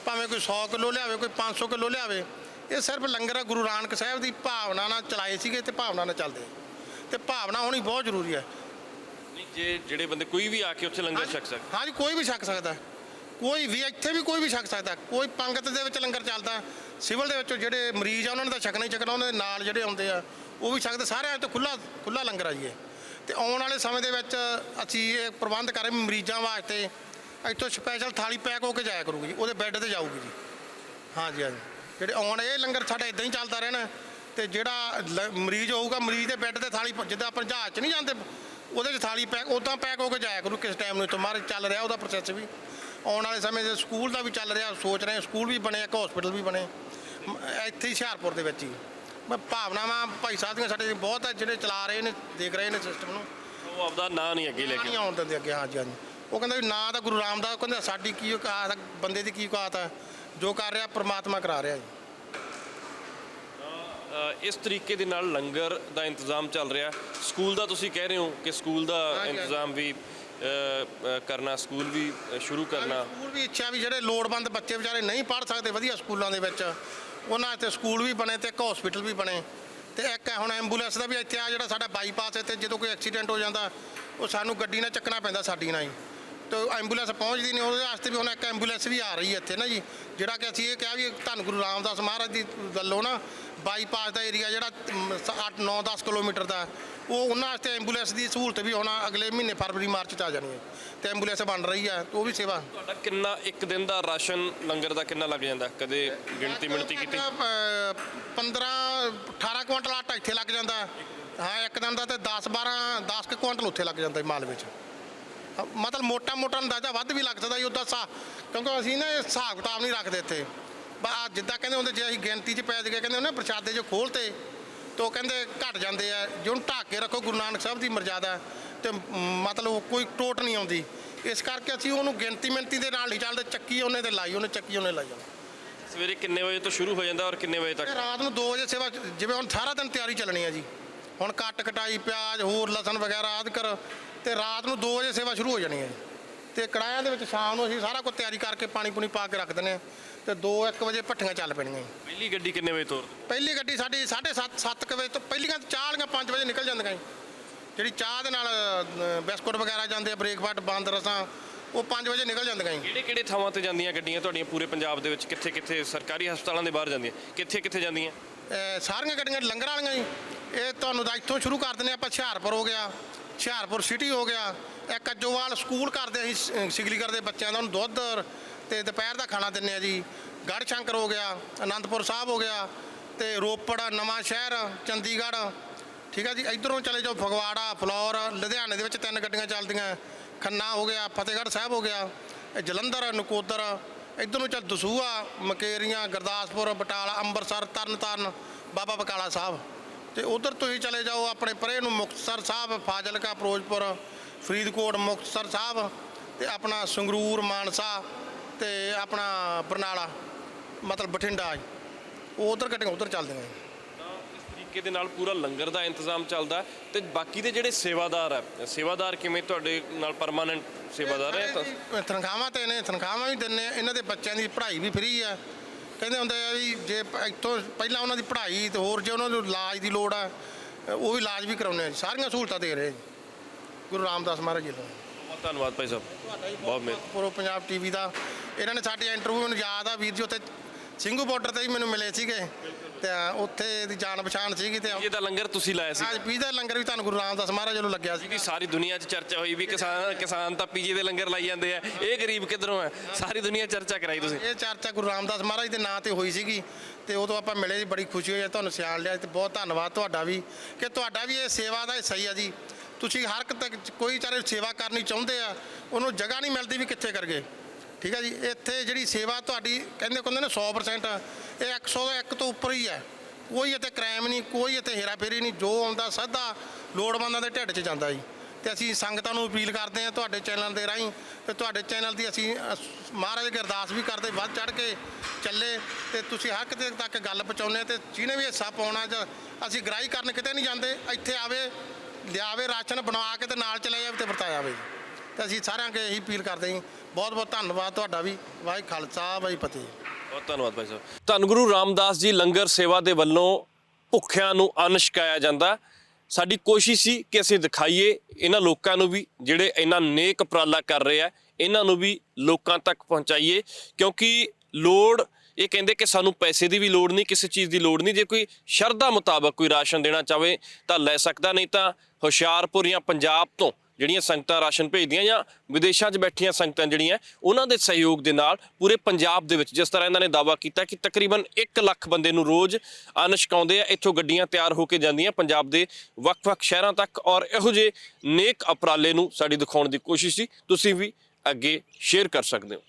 Speaker 2: ਭਾਵੇਂ ਕੋਈ 100 ਕਿਲੋ ਲਿਆਵੇ ਕੋਈ 500 ਕਿਲੋ ਲਿਆਵੇ ਇਹ ਸਿਰਫ ਲੰਗਰ ਆ ਗੁਰੂ ਨਾਨਕ ਸਾਹਿਬ ਦੀ ਭਾਵਨਾ ਨਾਲ ਚਲਾਏ ਸੀਗੇ ਤੇ ਭਾਵਨਾ ਨਾਲ ਚੱਲਦੇ ਤੇ ਭਾਵਨਾ ਹੋਣੀ ਬਹੁਤ ਜ਼ਰੂਰੀ ਹੈ
Speaker 1: ਜੇ ਜਿਹੜੇ ਬੰਦੇ ਕੋਈ ਵੀ ਆ ਕੇ ਉੱਥੇ ਲੰਗਰ ਛਕ ਸਕਦਾ।
Speaker 2: ਹਾਂਜੀ ਕੋਈ ਵੀ ਛਕ ਸਕਦਾ। ਕੋਈ ਵੀ ਇੱਥੇ ਵੀ ਕੋਈ ਵੀ ਛਕ ਸਕਦਾ। ਕੋਈ ਪੰਗਤ ਦੇ ਵਿੱਚ ਲੰਗਰ ਚੱਲਦਾ ਸਿਵਲ ਦੇ ਵਿੱਚ ਜਿਹੜੇ ਮਰੀਜ਼ ਆ ਉਹਨਾਂ ਨੇ ਤਾਂ ਛਕਣਾ ਹੀ ਛਕਣਾ ਉਹਨਾਂ ਦੇ ਨਾਲ ਜਿਹੜੇ ਆਉਂਦੇ ਆ ਉਹ ਵੀ ਛਕਦੇ। ਸਾਰਿਆਂ ਤੋਂ ਖੁੱਲਾ ਖੁੱਲਾ ਲੰਗਰ ਆ ਜੀ ਇਹ। ਤੇ ਆਉਣ ਵਾਲੇ ਸਮੇਂ ਦੇ ਵਿੱਚ ਅਸੀਂ ਇਹ ਪ੍ਰਬੰਧ ਕਰ ਰਹੇ ਮਰੀਜ਼ਾਂ ਵਾਸਤੇ। ਇੱਥੋਂ ਸਪੈਸ਼ਲ ਥਾਲੀ ਪੈਕ ਹੋ ਕੇ ਜਾਇਆ ਕਰੂਗੀ ਜੀ ਉਹਦੇ ਬੈੱਡ ਤੇ ਜਾਊਗੀ ਜੀ। ਹਾਂਜੀ ਹਾਂਜੀ। ਜਿਹੜੇ ਆਉਣ ਇਹ ਲੰਗਰ ਸਾਡਾ ਇਦਾਂ ਹੀ ਚੱਲਦਾ ਰਹਿਣਾ। ਤੇ ਜਿਹੜਾ ਮਰੀਜ਼ ਹੋਊਗਾ ਮਰੀਜ਼ ਦੇ ਬੈੱਡ ਤੇ ਥਾਲੀ ਜਿੱਦਾਂ ਆਪਾਂ ਜਹਾਜ਼ 'ਚ ਨਹੀਂ ਜਾਂਦੇ ਉਹਦੇ 'ਚ ਥਾਲੀ ਪੈਕ ਉਦਾਂ ਪੈਕ ਹੋ ਕੇ ਜਾਇਆ ਕਰੂ ਕਿਸ ਟਾਈਮ ਨੂੰ ਤੁਹਾਰੇ ਚੱਲ ਰਿਹਾ ਉਹਦਾ ਪ੍ਰੋਸੈਸ ਵੀ। ਆਉਣ ਵਾਲੇ ਸਮੇਂ 'ਚ ਸਕੂਲ ਦਾ ਵੀ ਚੱਲ ਰਿਹਾ ਸੋਚ ਰਹੇ ਹਾਂ ਸਕੂਲ ਵੀ ਬਣੇ ਇੱਕ ਹਸਪੀਟਲ ਵੀ ਬਣੇ। ਇੱਥੇ ਹੀ ਹੁਸ਼ਿਆਰਪੁਰ ਦੇ ਵਿੱਚ ਹੀ। ਮੈਂ ਭਾਵਨਾਵਾਂ ਭਾਈ ਸਾਹਿਬ ਦੀਆਂ ਸਾਡੇ ਬਹੁਤ ਆ ਜਿਹੜੇ ਚਲਾ ਰਹੇ ਨੇ ਦੇਖ ਰਹੇ ਨੇ ਸਿਸਟਮ ਨੂੰ।
Speaker 1: ਉਹ ਆਪਦਾ ਨਾਂ ਨਹੀਂ ਅੱਗੇ ਲੈ ਕੇ
Speaker 2: ਨਹੀਂ ਆਉਣ ਦਿੰਦੇ ਅੱਗੇ ਹਾਂਜੀ ਹਾਂਜੀ। ਉਹ ਕਹਿੰਦਾ ਵੀ ਨਾ ਤਾਂ ਗੁਰੂ ਰਾਮਦਾਸ ਉਹ ਕਹਿੰਦਾ ਸਾਡੀ ਕੀ ਔਕਾਤ ਹੈ ਬੰਦੇ ਦੀ ਕੀ ਔਕਾਤ ਹੈ ਜੋ ਕਰ ਰਿਹਾ ਪ੍ਰਮਾਤਮਾ ਕਰਾ ਰਿਹਾ ਜੀ।
Speaker 1: ਇਸ ਤਰੀਕੇ ਦੇ ਨਾਲ ਲੰਗਰ ਦਾ ਇੰਤਜ਼ਾਮ ਚੱਲ ਰਿਹਾ। ਸਕੂਲ ਦਾ ਤੁਸੀਂ ਕਹਿ ਰਹੇ ਹੋ ਕਿ ਸਕੂਲ ਦਾ। ਇੰਤਜ਼ਾਮ ਵੀ ਕਰਨਾ ਸਕੂਲ ਵੀ ਸ਼ੁਰੂ ਕਰਨਾ।
Speaker 2: ਸਕੂਲ ਵੀ ਇੱਛਾ ਵੀ ਜਿਹੜੇ ਲੋੜਵੰਦ ਬੱਚੇ ਵਿਚਾਰੇ ਨਹੀਂ ਪੜ੍ਹ ਸਕਦੇ ਵਧੀਆ ਸਕੂਲਾਂ ਦੇ ਵਿੱਚ ਉਹਨਾਂ ਇੱਥੇ ਸਕੂਲ ਵੀ ਬਣੇ ਤੇ ਇੱਕ ਹਸਪੀਟਲ ਵੀ ਬਣੇ। ਤੇ ਇੱਕ ਹੁਣ ਐਂਬੂਲੈਂਸ ਦਾ ਵੀ ਇੱਥੇ ਆ ਜਿਹੜਾ ਸਾਡਾ ਬਾਈਪਾਸ ਇੱਥੇ ਜਦੋਂ ਕੋਈ ਐਕਸੀਡੈਂਟ ਹੋ ਜਾਂਦਾ ਉਹ ਸਾਨੂੰ ਗੱਡੀ ਨਾਲ ਚੱਕਣਾ ਪੈਂਦਾ ਸਾਡੀ ਨਾਲ ਹੀ। ਤੇ ਐਂਬੂਲੈਂਸ ਪਹੁੰਚਦੀ ਨਹੀਂ ਉਹਦੇ ਵਾਸਤੇ ਵੀ ਹੁਣ ਇੱਕ ਐਂਬੂਲੈਂਸ ਵੀ ਆ ਰਹੀ ਹੈ ਇੱਥੇ ਨਾ ਜੀ ਜਿਹੜਾ ਕਿ ਅਸੀਂ ਇਹ ਕਿਹਾ ਵੀ ਧੰਨ ਗੁਰੂ ਰਾਮਦਾਸ ਮਹਾਰਾਜ ਦੀ ਵੱਲੋਂ ਨਾ ਬਾਈਪਾਸ ਦਾ ਏਰੀਆ ਜਿਹੜਾ 8 9 10 ਕਿਲੋਮੀਟਰ ਦਾ ਉਹ ਉਹਨਾਂ ਵਾਸਤੇ ਐਂਬੂਲੈਂਸ ਦੀ ਸਹੂਲਤ ਵੀ ਹੁਣ ਅਗਲੇ ਮਹੀਨੇ ਫਰਵਰੀ ਮਾਰਚ ਚ ਆ ਜਾਣੀ ਹੈ ਤੇ ਐਂਬੂਲੈਂਸ ਬਣ ਰਹੀ ਹੈ ਉਹ ਵੀ ਸੇਵਾ।
Speaker 1: ਤੁਹਾਡਾ ਕਿੰਨਾ ਇੱਕ ਦਿਨ ਦਾ ਰਾਸ਼ਨ ਲੰਗਰ ਦਾ ਕਿੰਨਾ ਲੱਗ ਜਾਂਦਾ? ਕਦੇ ਗਿਣਤੀ ਮਿਣਤੀ ਕੀਤੀ?
Speaker 2: 15 18 ਕੁਇੰਟਲ ਆਟਾ ਇੱਥੇ ਲੱਗ ਜਾਂਦਾ। ਹਾਂ ਇੱਕ ਦਿਨ ਦਾ ਤੇ 10 12 10 ਕੁ ਕੁਇੰਟਲ ਉੱਥੇ ਲੱਗ ਜਾਂਦਾ ਮਾਲ ਵਿੱਚ। ਮਤਲਬ ਮੋਟਾ ਮੋਟਾ ਅੰਦਾਜ਼ਾ ਵੱਧ ਵੀ ਲੱਗ ਸਕਦਾ ਜੀ ਉਹਦਾ ਸਾ ਕਿਉਂਕਿ ਅਸੀਂ ਨਾ ਇਹ ਹਿਸਾਬ ਕਿਤਾਬ ਨਹੀਂ ਰੱਖਦੇ ਇੱਥੇ। ਬਾ ਜਿੱਦਾਂ ਕਹਿੰਦੇ ਹੁੰਦੇ ਜੇ ਅਸੀਂ ਗਿਣਤੀ 'ਚ ਪੈ ਜਗੇ ਕਹਿੰਦੇ ਹੁੰਦੇ ਨਾ ਪ੍ਰਸ਼ਾਦੇ ਜੋ ਖੋਲਤੇ ਤੋ ਕਹਿੰਦੇ ਘਟ ਜਾਂਦੇ ਆ। ਜੇ ਉਹਨੂੰ ਢੱਕ ਕੇ ਰੱਖੋ ਗੁਰੂ ਨਾਨਕ ਸਾਹਿਬ ਦੀ ਮਰਜ਼ਾਦਾ ਤੇ ਮਤਲਬ ਕੋਈ ਟੋਟ ਨਹੀਂ ਆਉਂਦੀ। ਇਸ ਕਰਕੇ ਅਸੀਂ ਉਹਨੂੰ ਗਿਣਤੀ ਮਿੰਤੀ ਦੇ ਨਾਲ ਨਹੀਂ ਚੱਲਦੇ ਚੱਕੀ ਉਹਨੇ ਤੇ ਲਾਈ ਉਹਨੇ ਚੱਕੀ ਉਹਨੇ ਲਾਈ।
Speaker 1: ਸਵੇਰੇ ਕਿੰਨੇ ਵਜੇ ਤੋਂ ਸ਼ੁਰੂ ਹੋ ਜਾਂਦਾ ਔਰ ਕਿੰਨੇ ਵਜੇ ਤੱਕ?
Speaker 2: ਰਾਤ ਨੂੰ 2 ਵਜੇ ਸੇਵਾ ਜਿਵੇਂ ਹੁਣ ਸਾਰਾ ਦਿਨ ਤਿਆਰੀ ਚੱਲਣੀ ਹੈ ਜੀ। ਹੁਣ ਕੱਟ ਕਟਾਈ ਪਿਆਜ਼ ਹੋਰ ਲਸਣ ਵਗੈਰਾ ਆਦਿ ਕਰ ਤੇ ਰਾਤ ਨੂੰ 2 ਵਜੇ ਸੇਵਾ ਸ਼ੁਰੂ ਹੋ ਜਾਣੀ ਹੈ। ਤੇ ਕੜਾਹਿਆਂ ਦੇ ਵਿੱਚ ਸ਼ਾਮ ਨੂੰ ਅਸੀਂ ਸਾਰਾ ਕੁਝ ਤਿਆਰੀ ਕਰਕੇ ਪਾਣੀ ਪੂਣੀ ਪਾ ਕੇ ਰੱਖ ਦਿੰਦੇ ਹਾਂ ਤੇ 2 1 ਵਜੇ ਭੱਠੀਆਂ ਚੱਲ ਪੈਣੀਆਂ ਜੀ।
Speaker 1: ਪਹਿਲੀ ਗੱਡੀ ਕਿੰਨੇ ਵਜੇ ਤੋਰ
Speaker 2: ਪਹਿਲੀ ਗੱਡੀ ਸਾਡੀ 7:30 7 ਵਜੇ ਤੋਂ ਪਹਿਲੀਆਂ ਚਾਹ ਵਾਲੀਆਂ 5 ਵਜੇ ਨਿਕਲ ਜਾਂਦੀਆਂ ਜੀ। ਜਿਹੜੀ ਚਾਹ ਦੇ ਨਾਲ ਅ, ਬਿਸਕੁਟ ਵਗੈਰਾ ਜਾਂਦੇ ਆ ਬ੍ਰੇਕਫਾਸਟ ਬੰਦ ਰਸਾਂ ਉਹ 5 ਵਜੇ ਨਿਕਲ ਜਾਂਦੀਆਂ ਜੀ।
Speaker 1: ਕਿਹੜੇ ਕਿਹੜੇ ਥਾਵਾਂ ਤੇ ਜਾਂਦੀਆਂ ਗੱਡੀਆਂ ਤੁਹਾਡੀਆਂ ਪੂਰੇ ਪੰਜਾਬ ਦੇ ਵਿੱਚ? ਕਿੱਥੇ ਕਿੱਥੇ ਸਰਕਾਰੀ ਹਸਪਤਾਲਾਂ ਦੇ ਬਾਹਰ ਜਾਂਦੀਆਂ? ਕਿੱਥੇ ਕਿੱਥੇ ਜਾਂਦੀਆਂ?
Speaker 2: ਸਾਰੀਆਂ ਗੱਡੀਆਂ ਲੰਗਰ ਵਾਲੀਆਂ ਜੀ। ਇਹ ਤੁਹਾਨੂੰ ਤਾਂ ਇੱਥੋਂ ਸ਼ੁਰੂ ਕਰ ਦਿੰਦੇ ਆਪਾਂ ਹੁਸ਼ਿਆਰਪੁਰ ਹੋ ਗਿਆ ਹੁਸ਼ਿਆਰਪੁਰ ਸਿਟੀ ਹੋ ਗਿਆ। ਇਹ ਕੱਜੋਵਾਲ ਸਕੂਲ ਕਰਦੇ ਅਸੀਂ ਸ- ਸਿਗਲੀ ਕਰਦੇ ਬੱਚਿਆਂ ਦਾ ਉਹਨੂੰ ਦੁੱਧ ਤੇ ਦੁਪਹਿਰ ਦਾ ਖਾਣਾ ਦਿੰਦੇ ਆ ਜੀ। ਗੜ੍ਹ ਸ਼ੰਕਰ ਹੋ ਗਿਆ, ਅਨੰਦਪੁਰ ਸਾਹਿਬ ਹੋ ਗਿਆ ਤੇ ਰੋਪੜ, ਨਵਾਂ ਸ਼ਹਿਰ, ਚੰਡੀਗੜ੍ਹ। ਠੀਕ ਆ ਜੀ, ਇਧਰੋਂ ਚਲੇ ਜਾਓ ਫਗਵਾੜਾ, ਫਲੌਰ, ਲੁਧਿਆਣੇ ਦੇ ਵਿੱਚ ਤਿੰਨ ਗੱਡੀਆਂ ਚੱਲਦੀਆਂ। ਖੰਨਾ ਹੋ ਗਿਆ, ਫਤਿਹਗੜ੍ਹ ਸਾਹਿਬ ਹੋ ਗਿਆ ਇਹ ਜਲੰਧਰ, ਨਕੋਦਰ। ਇਧਰ ਨੂੰ ਚੱਲ ਦਸੂਆ ਮਕੇਰੀਆਂ, ਗੁਰਦਾਸਪੁਰ, ਬਟਾਲਾ, ਅੰਮ੍ਰਿਤਸਰ, ਤਰਨਤਾਰਨ, ਬਾਬਾ ਬਕਾਲਾ ਸਾਹਿਬ। ਤੇ ਉਧਰ ਤੁਸੀਂ ਚਲੇ ਜਾਓ ਆਪਣੇ ਪਰੇ ਨੂੰ ਮੁਕਤਸਰ ਸਾਹਿਬ ਫਾਜ਼ਿਲਕਾ ਫਿਰੋਜ਼ਪੁਰ ਫਰੀਦਕੋਟ ਮੁਕਤਸਰ ਸਾਹਿਬ ਤੇ ਆਪਣਾ ਸੰਗਰੂਰ ਮਾਨਸਾ ਤੇ ਆਪਣਾ ਬਰਨਾਲਾ ਮਤਲਬ ਬਠਿੰਡਾ ਉਹ ਉਧਰ ਗੱਡੀਆਂ ਉਧਰ ਚੱਲਦੀਆਂ
Speaker 1: ਇਸ ਤਰੀਕੇ ਦੇ ਨਾਲ ਪੂਰਾ ਲੰਗਰ ਦਾ ਇੰਤਜ਼ਾਮ ਚੱਲਦਾ ਹੈ ਤੇ ਬਾਕੀ ਦੇ ਜਿਹੜੇ ਸੇਵਾਦਾਰ ਹੈ ਸੇਵਾਦਾਰ ਕਿਵੇਂ ਤੁਹਾਡੇ ਨਾਲ ਪਰਮਾਨੈਂਟ ਸੇਵਾਦਾਰ ਹੈ?
Speaker 2: ਤਨਖਾਹਾਂ ਤੇ ਨੇ ਤਨਖਾਹਾਂ ਵੀ ਦਿੰਨੇ। ਇਹਨਾਂ ਦੇ ਬੱਚਿਆਂ ਦੀ ਪੜ੍ਹਾਈ ਵੀ ਫ੍ਰੀ ਆ ਕਹਿੰਦੇ ਹੁੰਦੇ ਆ ਵੀ ਜੇ ਇੱਥੋਂ ਪਹਿਲਾਂ ਉਹਨਾਂ ਦੀ ਪੜ੍ਹਾਈ ਤੇ ਹੋਰ ਜੇ ਉਹਨਾਂ ਨੂੰ ਇਲਾਜ ਦੀ ਲੋੜ ਆ ਉਹ ਵੀ ਇਲਾਜ ਵੀ ਕਰਾਉਂਦੇ ਆ ਜੀ। ਸਾਰੀਆਂ ਸਹੂਲਤਾਂ ਦੇ ਰਹੇ ਜੀ। ਗੁਰੂ ਰਾਮਦਾਸ ਮਹਾਰਾਜ ਜੀ ਤੋਂ
Speaker 1: ਬਹੁਤ ਧੰਨਵਾਦ ਭਾਈ ਸਾਹਿਬ। ਬਹੁਤ ਮਿਹਰ।
Speaker 2: ਪੂਰੋ ਪੰਜਾਬ ਟੀਵੀ ਦਾ। ਇਹਨਾਂ ਨੇ ਸਾਡੀ ਇੰਟਰਵਿਊ ਮੈਨੂੰ ਯਾਦ ਆ ਵੀਰ ਜੀ ਉੱਥੇ ਸਿੰਘੂ ਬਾਰਡਰ ਤੇ ਹੀ ਮੈਨੂੰ ਮਿਲੇ ਸੀਗੇ। ਤੇ ਉੱਥੇ ਦੀ ਜਾਣ ਪਛਾਣ ਸੀਗੀ ਤੇ
Speaker 1: ਇਹ ਤਾਂ ਲੰਗਰ ਤੁਸੀਂ ਲਾਇਆ ਸੀ?
Speaker 2: ਅੱਜ ਪੀਜ਼ਾ ਲੰਗਰ ਵੀ ਤੁਹਾਨੂੰ ਗੁਰੂ ਰਾਮਦਾਸ ਮਹਾਰਾਜ ਵੱਲੋਂ ਲੱਗਿਆ ਸੀ।
Speaker 1: ਕਿ ਸਾਰੀ ਦੁਨੀਆ 'ਚ ਚਰਚਾ ਹੋਈ ਵੀ ਕਿਸਾਨ ਕਿਸਾਨ ਤਾਂ ਪੀਜੇ ਦੇ ਲੰਗਰ ਲਾਈ ਜਾਂਦੇ ਆ। ਇਹ ਗਰੀਬ ਕਿੱਧਰੋਂ ਹੈ ਸਾਰੀ ਦੁਨੀਆ ਚਰਚਾ ਕਰਾਈ ਤੁਸੀਂ।
Speaker 2: ਇਹ ਚਰਚਾ ਗੁਰੂ ਰਾਮਦਾਸ ਮਹਾਰਾਜ ਦੇ ਨਾਂ ਤੇ ਹੋਈ ਸੀਗੀ ਤੇ ਉਦੋਂ ਆਪਾਂ ਮਿਲੇ ਜੀ ਬੜੀ ਖੁਸ਼ੀ ਹੋਈ ਹੈ ਤੁਹਾਨੂੰ ਸਿਆਣ ਲਿਆ ਤੇ ਬਹੁਤ ਧੰਨਵਾਦ ਤੁਹਾਡਾ ਵੀ। ਕਿ ਤੁਹਾਡਾ ਵੀ ਇਹ ਸੇਵਾ ਦਾ ਹਿੱਸਾ ਹੀ ਆ ਜੀ। ਤੁਸੀਂ ਹਰ ਇੱਕ ਤੱਕ ਕੋਈ ਚਾਰੇ ਸੇਵਾ ਕਰਨੀ ਚਾਹੁੰਦੇ ਆ ਉਹਨੂੰ ਜਗ੍ਹਾ ਨਹੀਂ ਮਿਲਦੀ ਵੀ ਕਿੱਥੇ ਕਰਗੇ ਠੀਕ ਹੈ ਜੀ ਇੱਥੇ ਜਿਹੜੀ ਸੇਵਾ ਤੁਹਾਡੀ ਕਹਿੰਦੇ ਕਹਿੰਦੇ ਨੇ 100% ਇਹ 101 ਤੋਂ ਉੱਪਰ ਹੀ ਹੈ। ਕੋਈ ਇੱਥੇ ਕ੍ਰਾਈਮ ਨਹੀਂ, ਕੋਈ ਇੱਥੇ ਹੇਰਾਫੇਰੀ ਨਹੀਂ, ਜੋ ਆਉਂਦਾ ਸਿੱਧਾ ਲੋੜਵੰਦਾਂ ਦੇ ਢਿੱਡ 'ਚ ਜਾਂਦਾ ਜੀ। ਤੇ ਅਸੀਂ ਸੰਗਤਾਂ ਨੂੰ ਅਪੀਲ ਕਰਦੇ ਹਾਂ ਤੁਹਾਡੇ ਚੈਨਲ ਦੇ ਰਾਹੀਂ ਤੇ ਤੁਹਾਡੇ ਚੈਨਲ ਦੀ ਅਸੀਂ ਮਹਾਰਾਜ ਦੀ ਅਰਦਾਸ ਵੀ ਕਰਦੇ, ਵੱਧ ਚੜ ਕੇ ਚੱਲੇ ਤੇ ਤੁਸੀਂ ਹੱਕ ਦੇ ਤੱਕ ਗੱਲ ਪਹੁੰਚਾਉਂਦੇ ਤੇ ਜਿਹਨੇ ਵੀ ਹਿੱਸਾ ਪਾਉਣਾ ਜਾਂ ਅਸੀਂ ਗ੍ਰਾਈ ਕਰਨ ਕਿਤੇ ਨਹੀਂ ਜਾਂਦੇ, ਇੱਥੇ ਆਵੇ, ਲਿਆਵੇ, ਰਾਸ਼ਨ ਬਣਾ ਕੇ ਤੇ ਨਾਲ ਚਲੇ ਜਾਵੇ ਤੇ ਵਰਤਾਇਆ ਜਾਵੇ ਤੇ ਅਸੀਂ ਸਾਰਿਆਂ ਅੱਗੇ ਇਹੀ ਅਪੀਲ ਕਰਦੇ ਹਾਂ ਬਹੁਤ ਬਹੁਤ ਧੰਨਵਾਦ ਤੁਹਾਡਾ ਵੀ। ਵਾਹਿ ਖਾਲਸਾ ਵਾਹਿ ਫਤਿਹ।
Speaker 1: ਬਹੁਤ ਧੰਨਵਾਦ ਭਾਈ ਸਾਹਿਬ। ਧੰਨ ਗੁਰੂ ਰਾਮਦਾਸ ਜੀ ਲੰਗਰ ਸੇਵਾ ਦੇ ਵੱਲੋਂ ਭੁੱਖਿਆਂ ਨੂੰ ਅੰਨ ਛਕਾਇਆ ਜਾਂਦਾ। ਸਾਡੀ ਕੋਸ਼ਿਸ਼ ਸੀ ਕਿ ਅਸੀਂ ਦਿਖਾਈਏ ਇਹਨਾਂ ਲੋਕਾਂ ਨੂੰ ਵੀ ਜਿਹੜੇ ਇਹਨਾਂ ਨੇਕ ਉਪਰਾਲਾ ਕਰ ਰਹੇ ਆ, ਇਹਨਾਂ ਨੂੰ ਵੀ ਲੋਕਾਂ ਤੱਕ ਪਹੁੰਚਾਈਏ। ਕਿਉਂਕਿ ਲੋੜ, ਇਹ ਕਹਿੰਦੇ ਕਿ ਸਾਨੂੰ ਪੈਸੇ ਦੀ ਵੀ ਲੋੜ ਨਹੀਂ, ਕਿਸੇ ਚੀਜ਼ ਦੀ ਲੋੜ ਨਹੀਂ। ਜੇ ਕੋਈ ਸ਼ਰਧਾ ਮੁਤਾਬਕ ਕੋਈ ਰਾਸ਼ਨ ਦੇਣਾ ਚਾਹਵੇ ਤਾਂ ਲੈ ਸਕਦਾ, ਨਹੀਂ ਤਾਂ ਹੁਸ਼ਿਆਰਪੁਰ ਜਾਂ ਪੰਜਾਬ ਤੋਂ ਜਿਹੜੀਆਂ ਸੰਗਤਾਂ ਰਾਸ਼ਨ ਭੇਜਦੀਆਂ ਜਾਂ ਵਿਦੇਸ਼ਾਂ 'ਚ ਬੈਠੀਆਂ ਸੰਗਤਾਂ ਜਿਹੜੀਆਂ ਉਹਨਾਂ ਦੇ ਸਹਿਯੋਗ ਦੇ ਨਾਲ ਪੂਰੇ ਪੰਜਾਬ ਦੇ ਵਿੱਚ ਜਿਸ ਤਰ੍ਹਾਂ ਇਹਨਾਂ ਨੇ ਦਾਅਵਾ ਕੀਤਾ ਕਿ ਤਕਰੀਬਨ 1 ਲੱਖ ਬੰਦੇ ਨੂੰ ਰੋਜ਼ ਅੰਨ ਛਕਾਉਂਦੇ ਆ, ਇੱਥੋਂ ਗੱਡੀਆਂ ਤਿਆਰ ਹੋ ਕੇ ਜਾਂਦੀਆਂ ਪੰਜਾਬ ਦੇ ਵੱਖ-ਵੱਖ ਸ਼ਹਿਰਾਂ ਤੱਕ ਔਰ ਇਹੋ ਜਿਹੇ ਨੇਕ ਅਪਰਾਲੇ ਨੂੰ ਸਾਡੀ ਦਿਖਾਉਣ ਦੀ ਕੋਸ਼ਿਸ਼ ਸੀ। ਤੁਸੀਂ ਵੀ ਅੱਗੇ ਸ਼ੇਅਰ ਕਰ ਸਕਦੇ ਹੋ।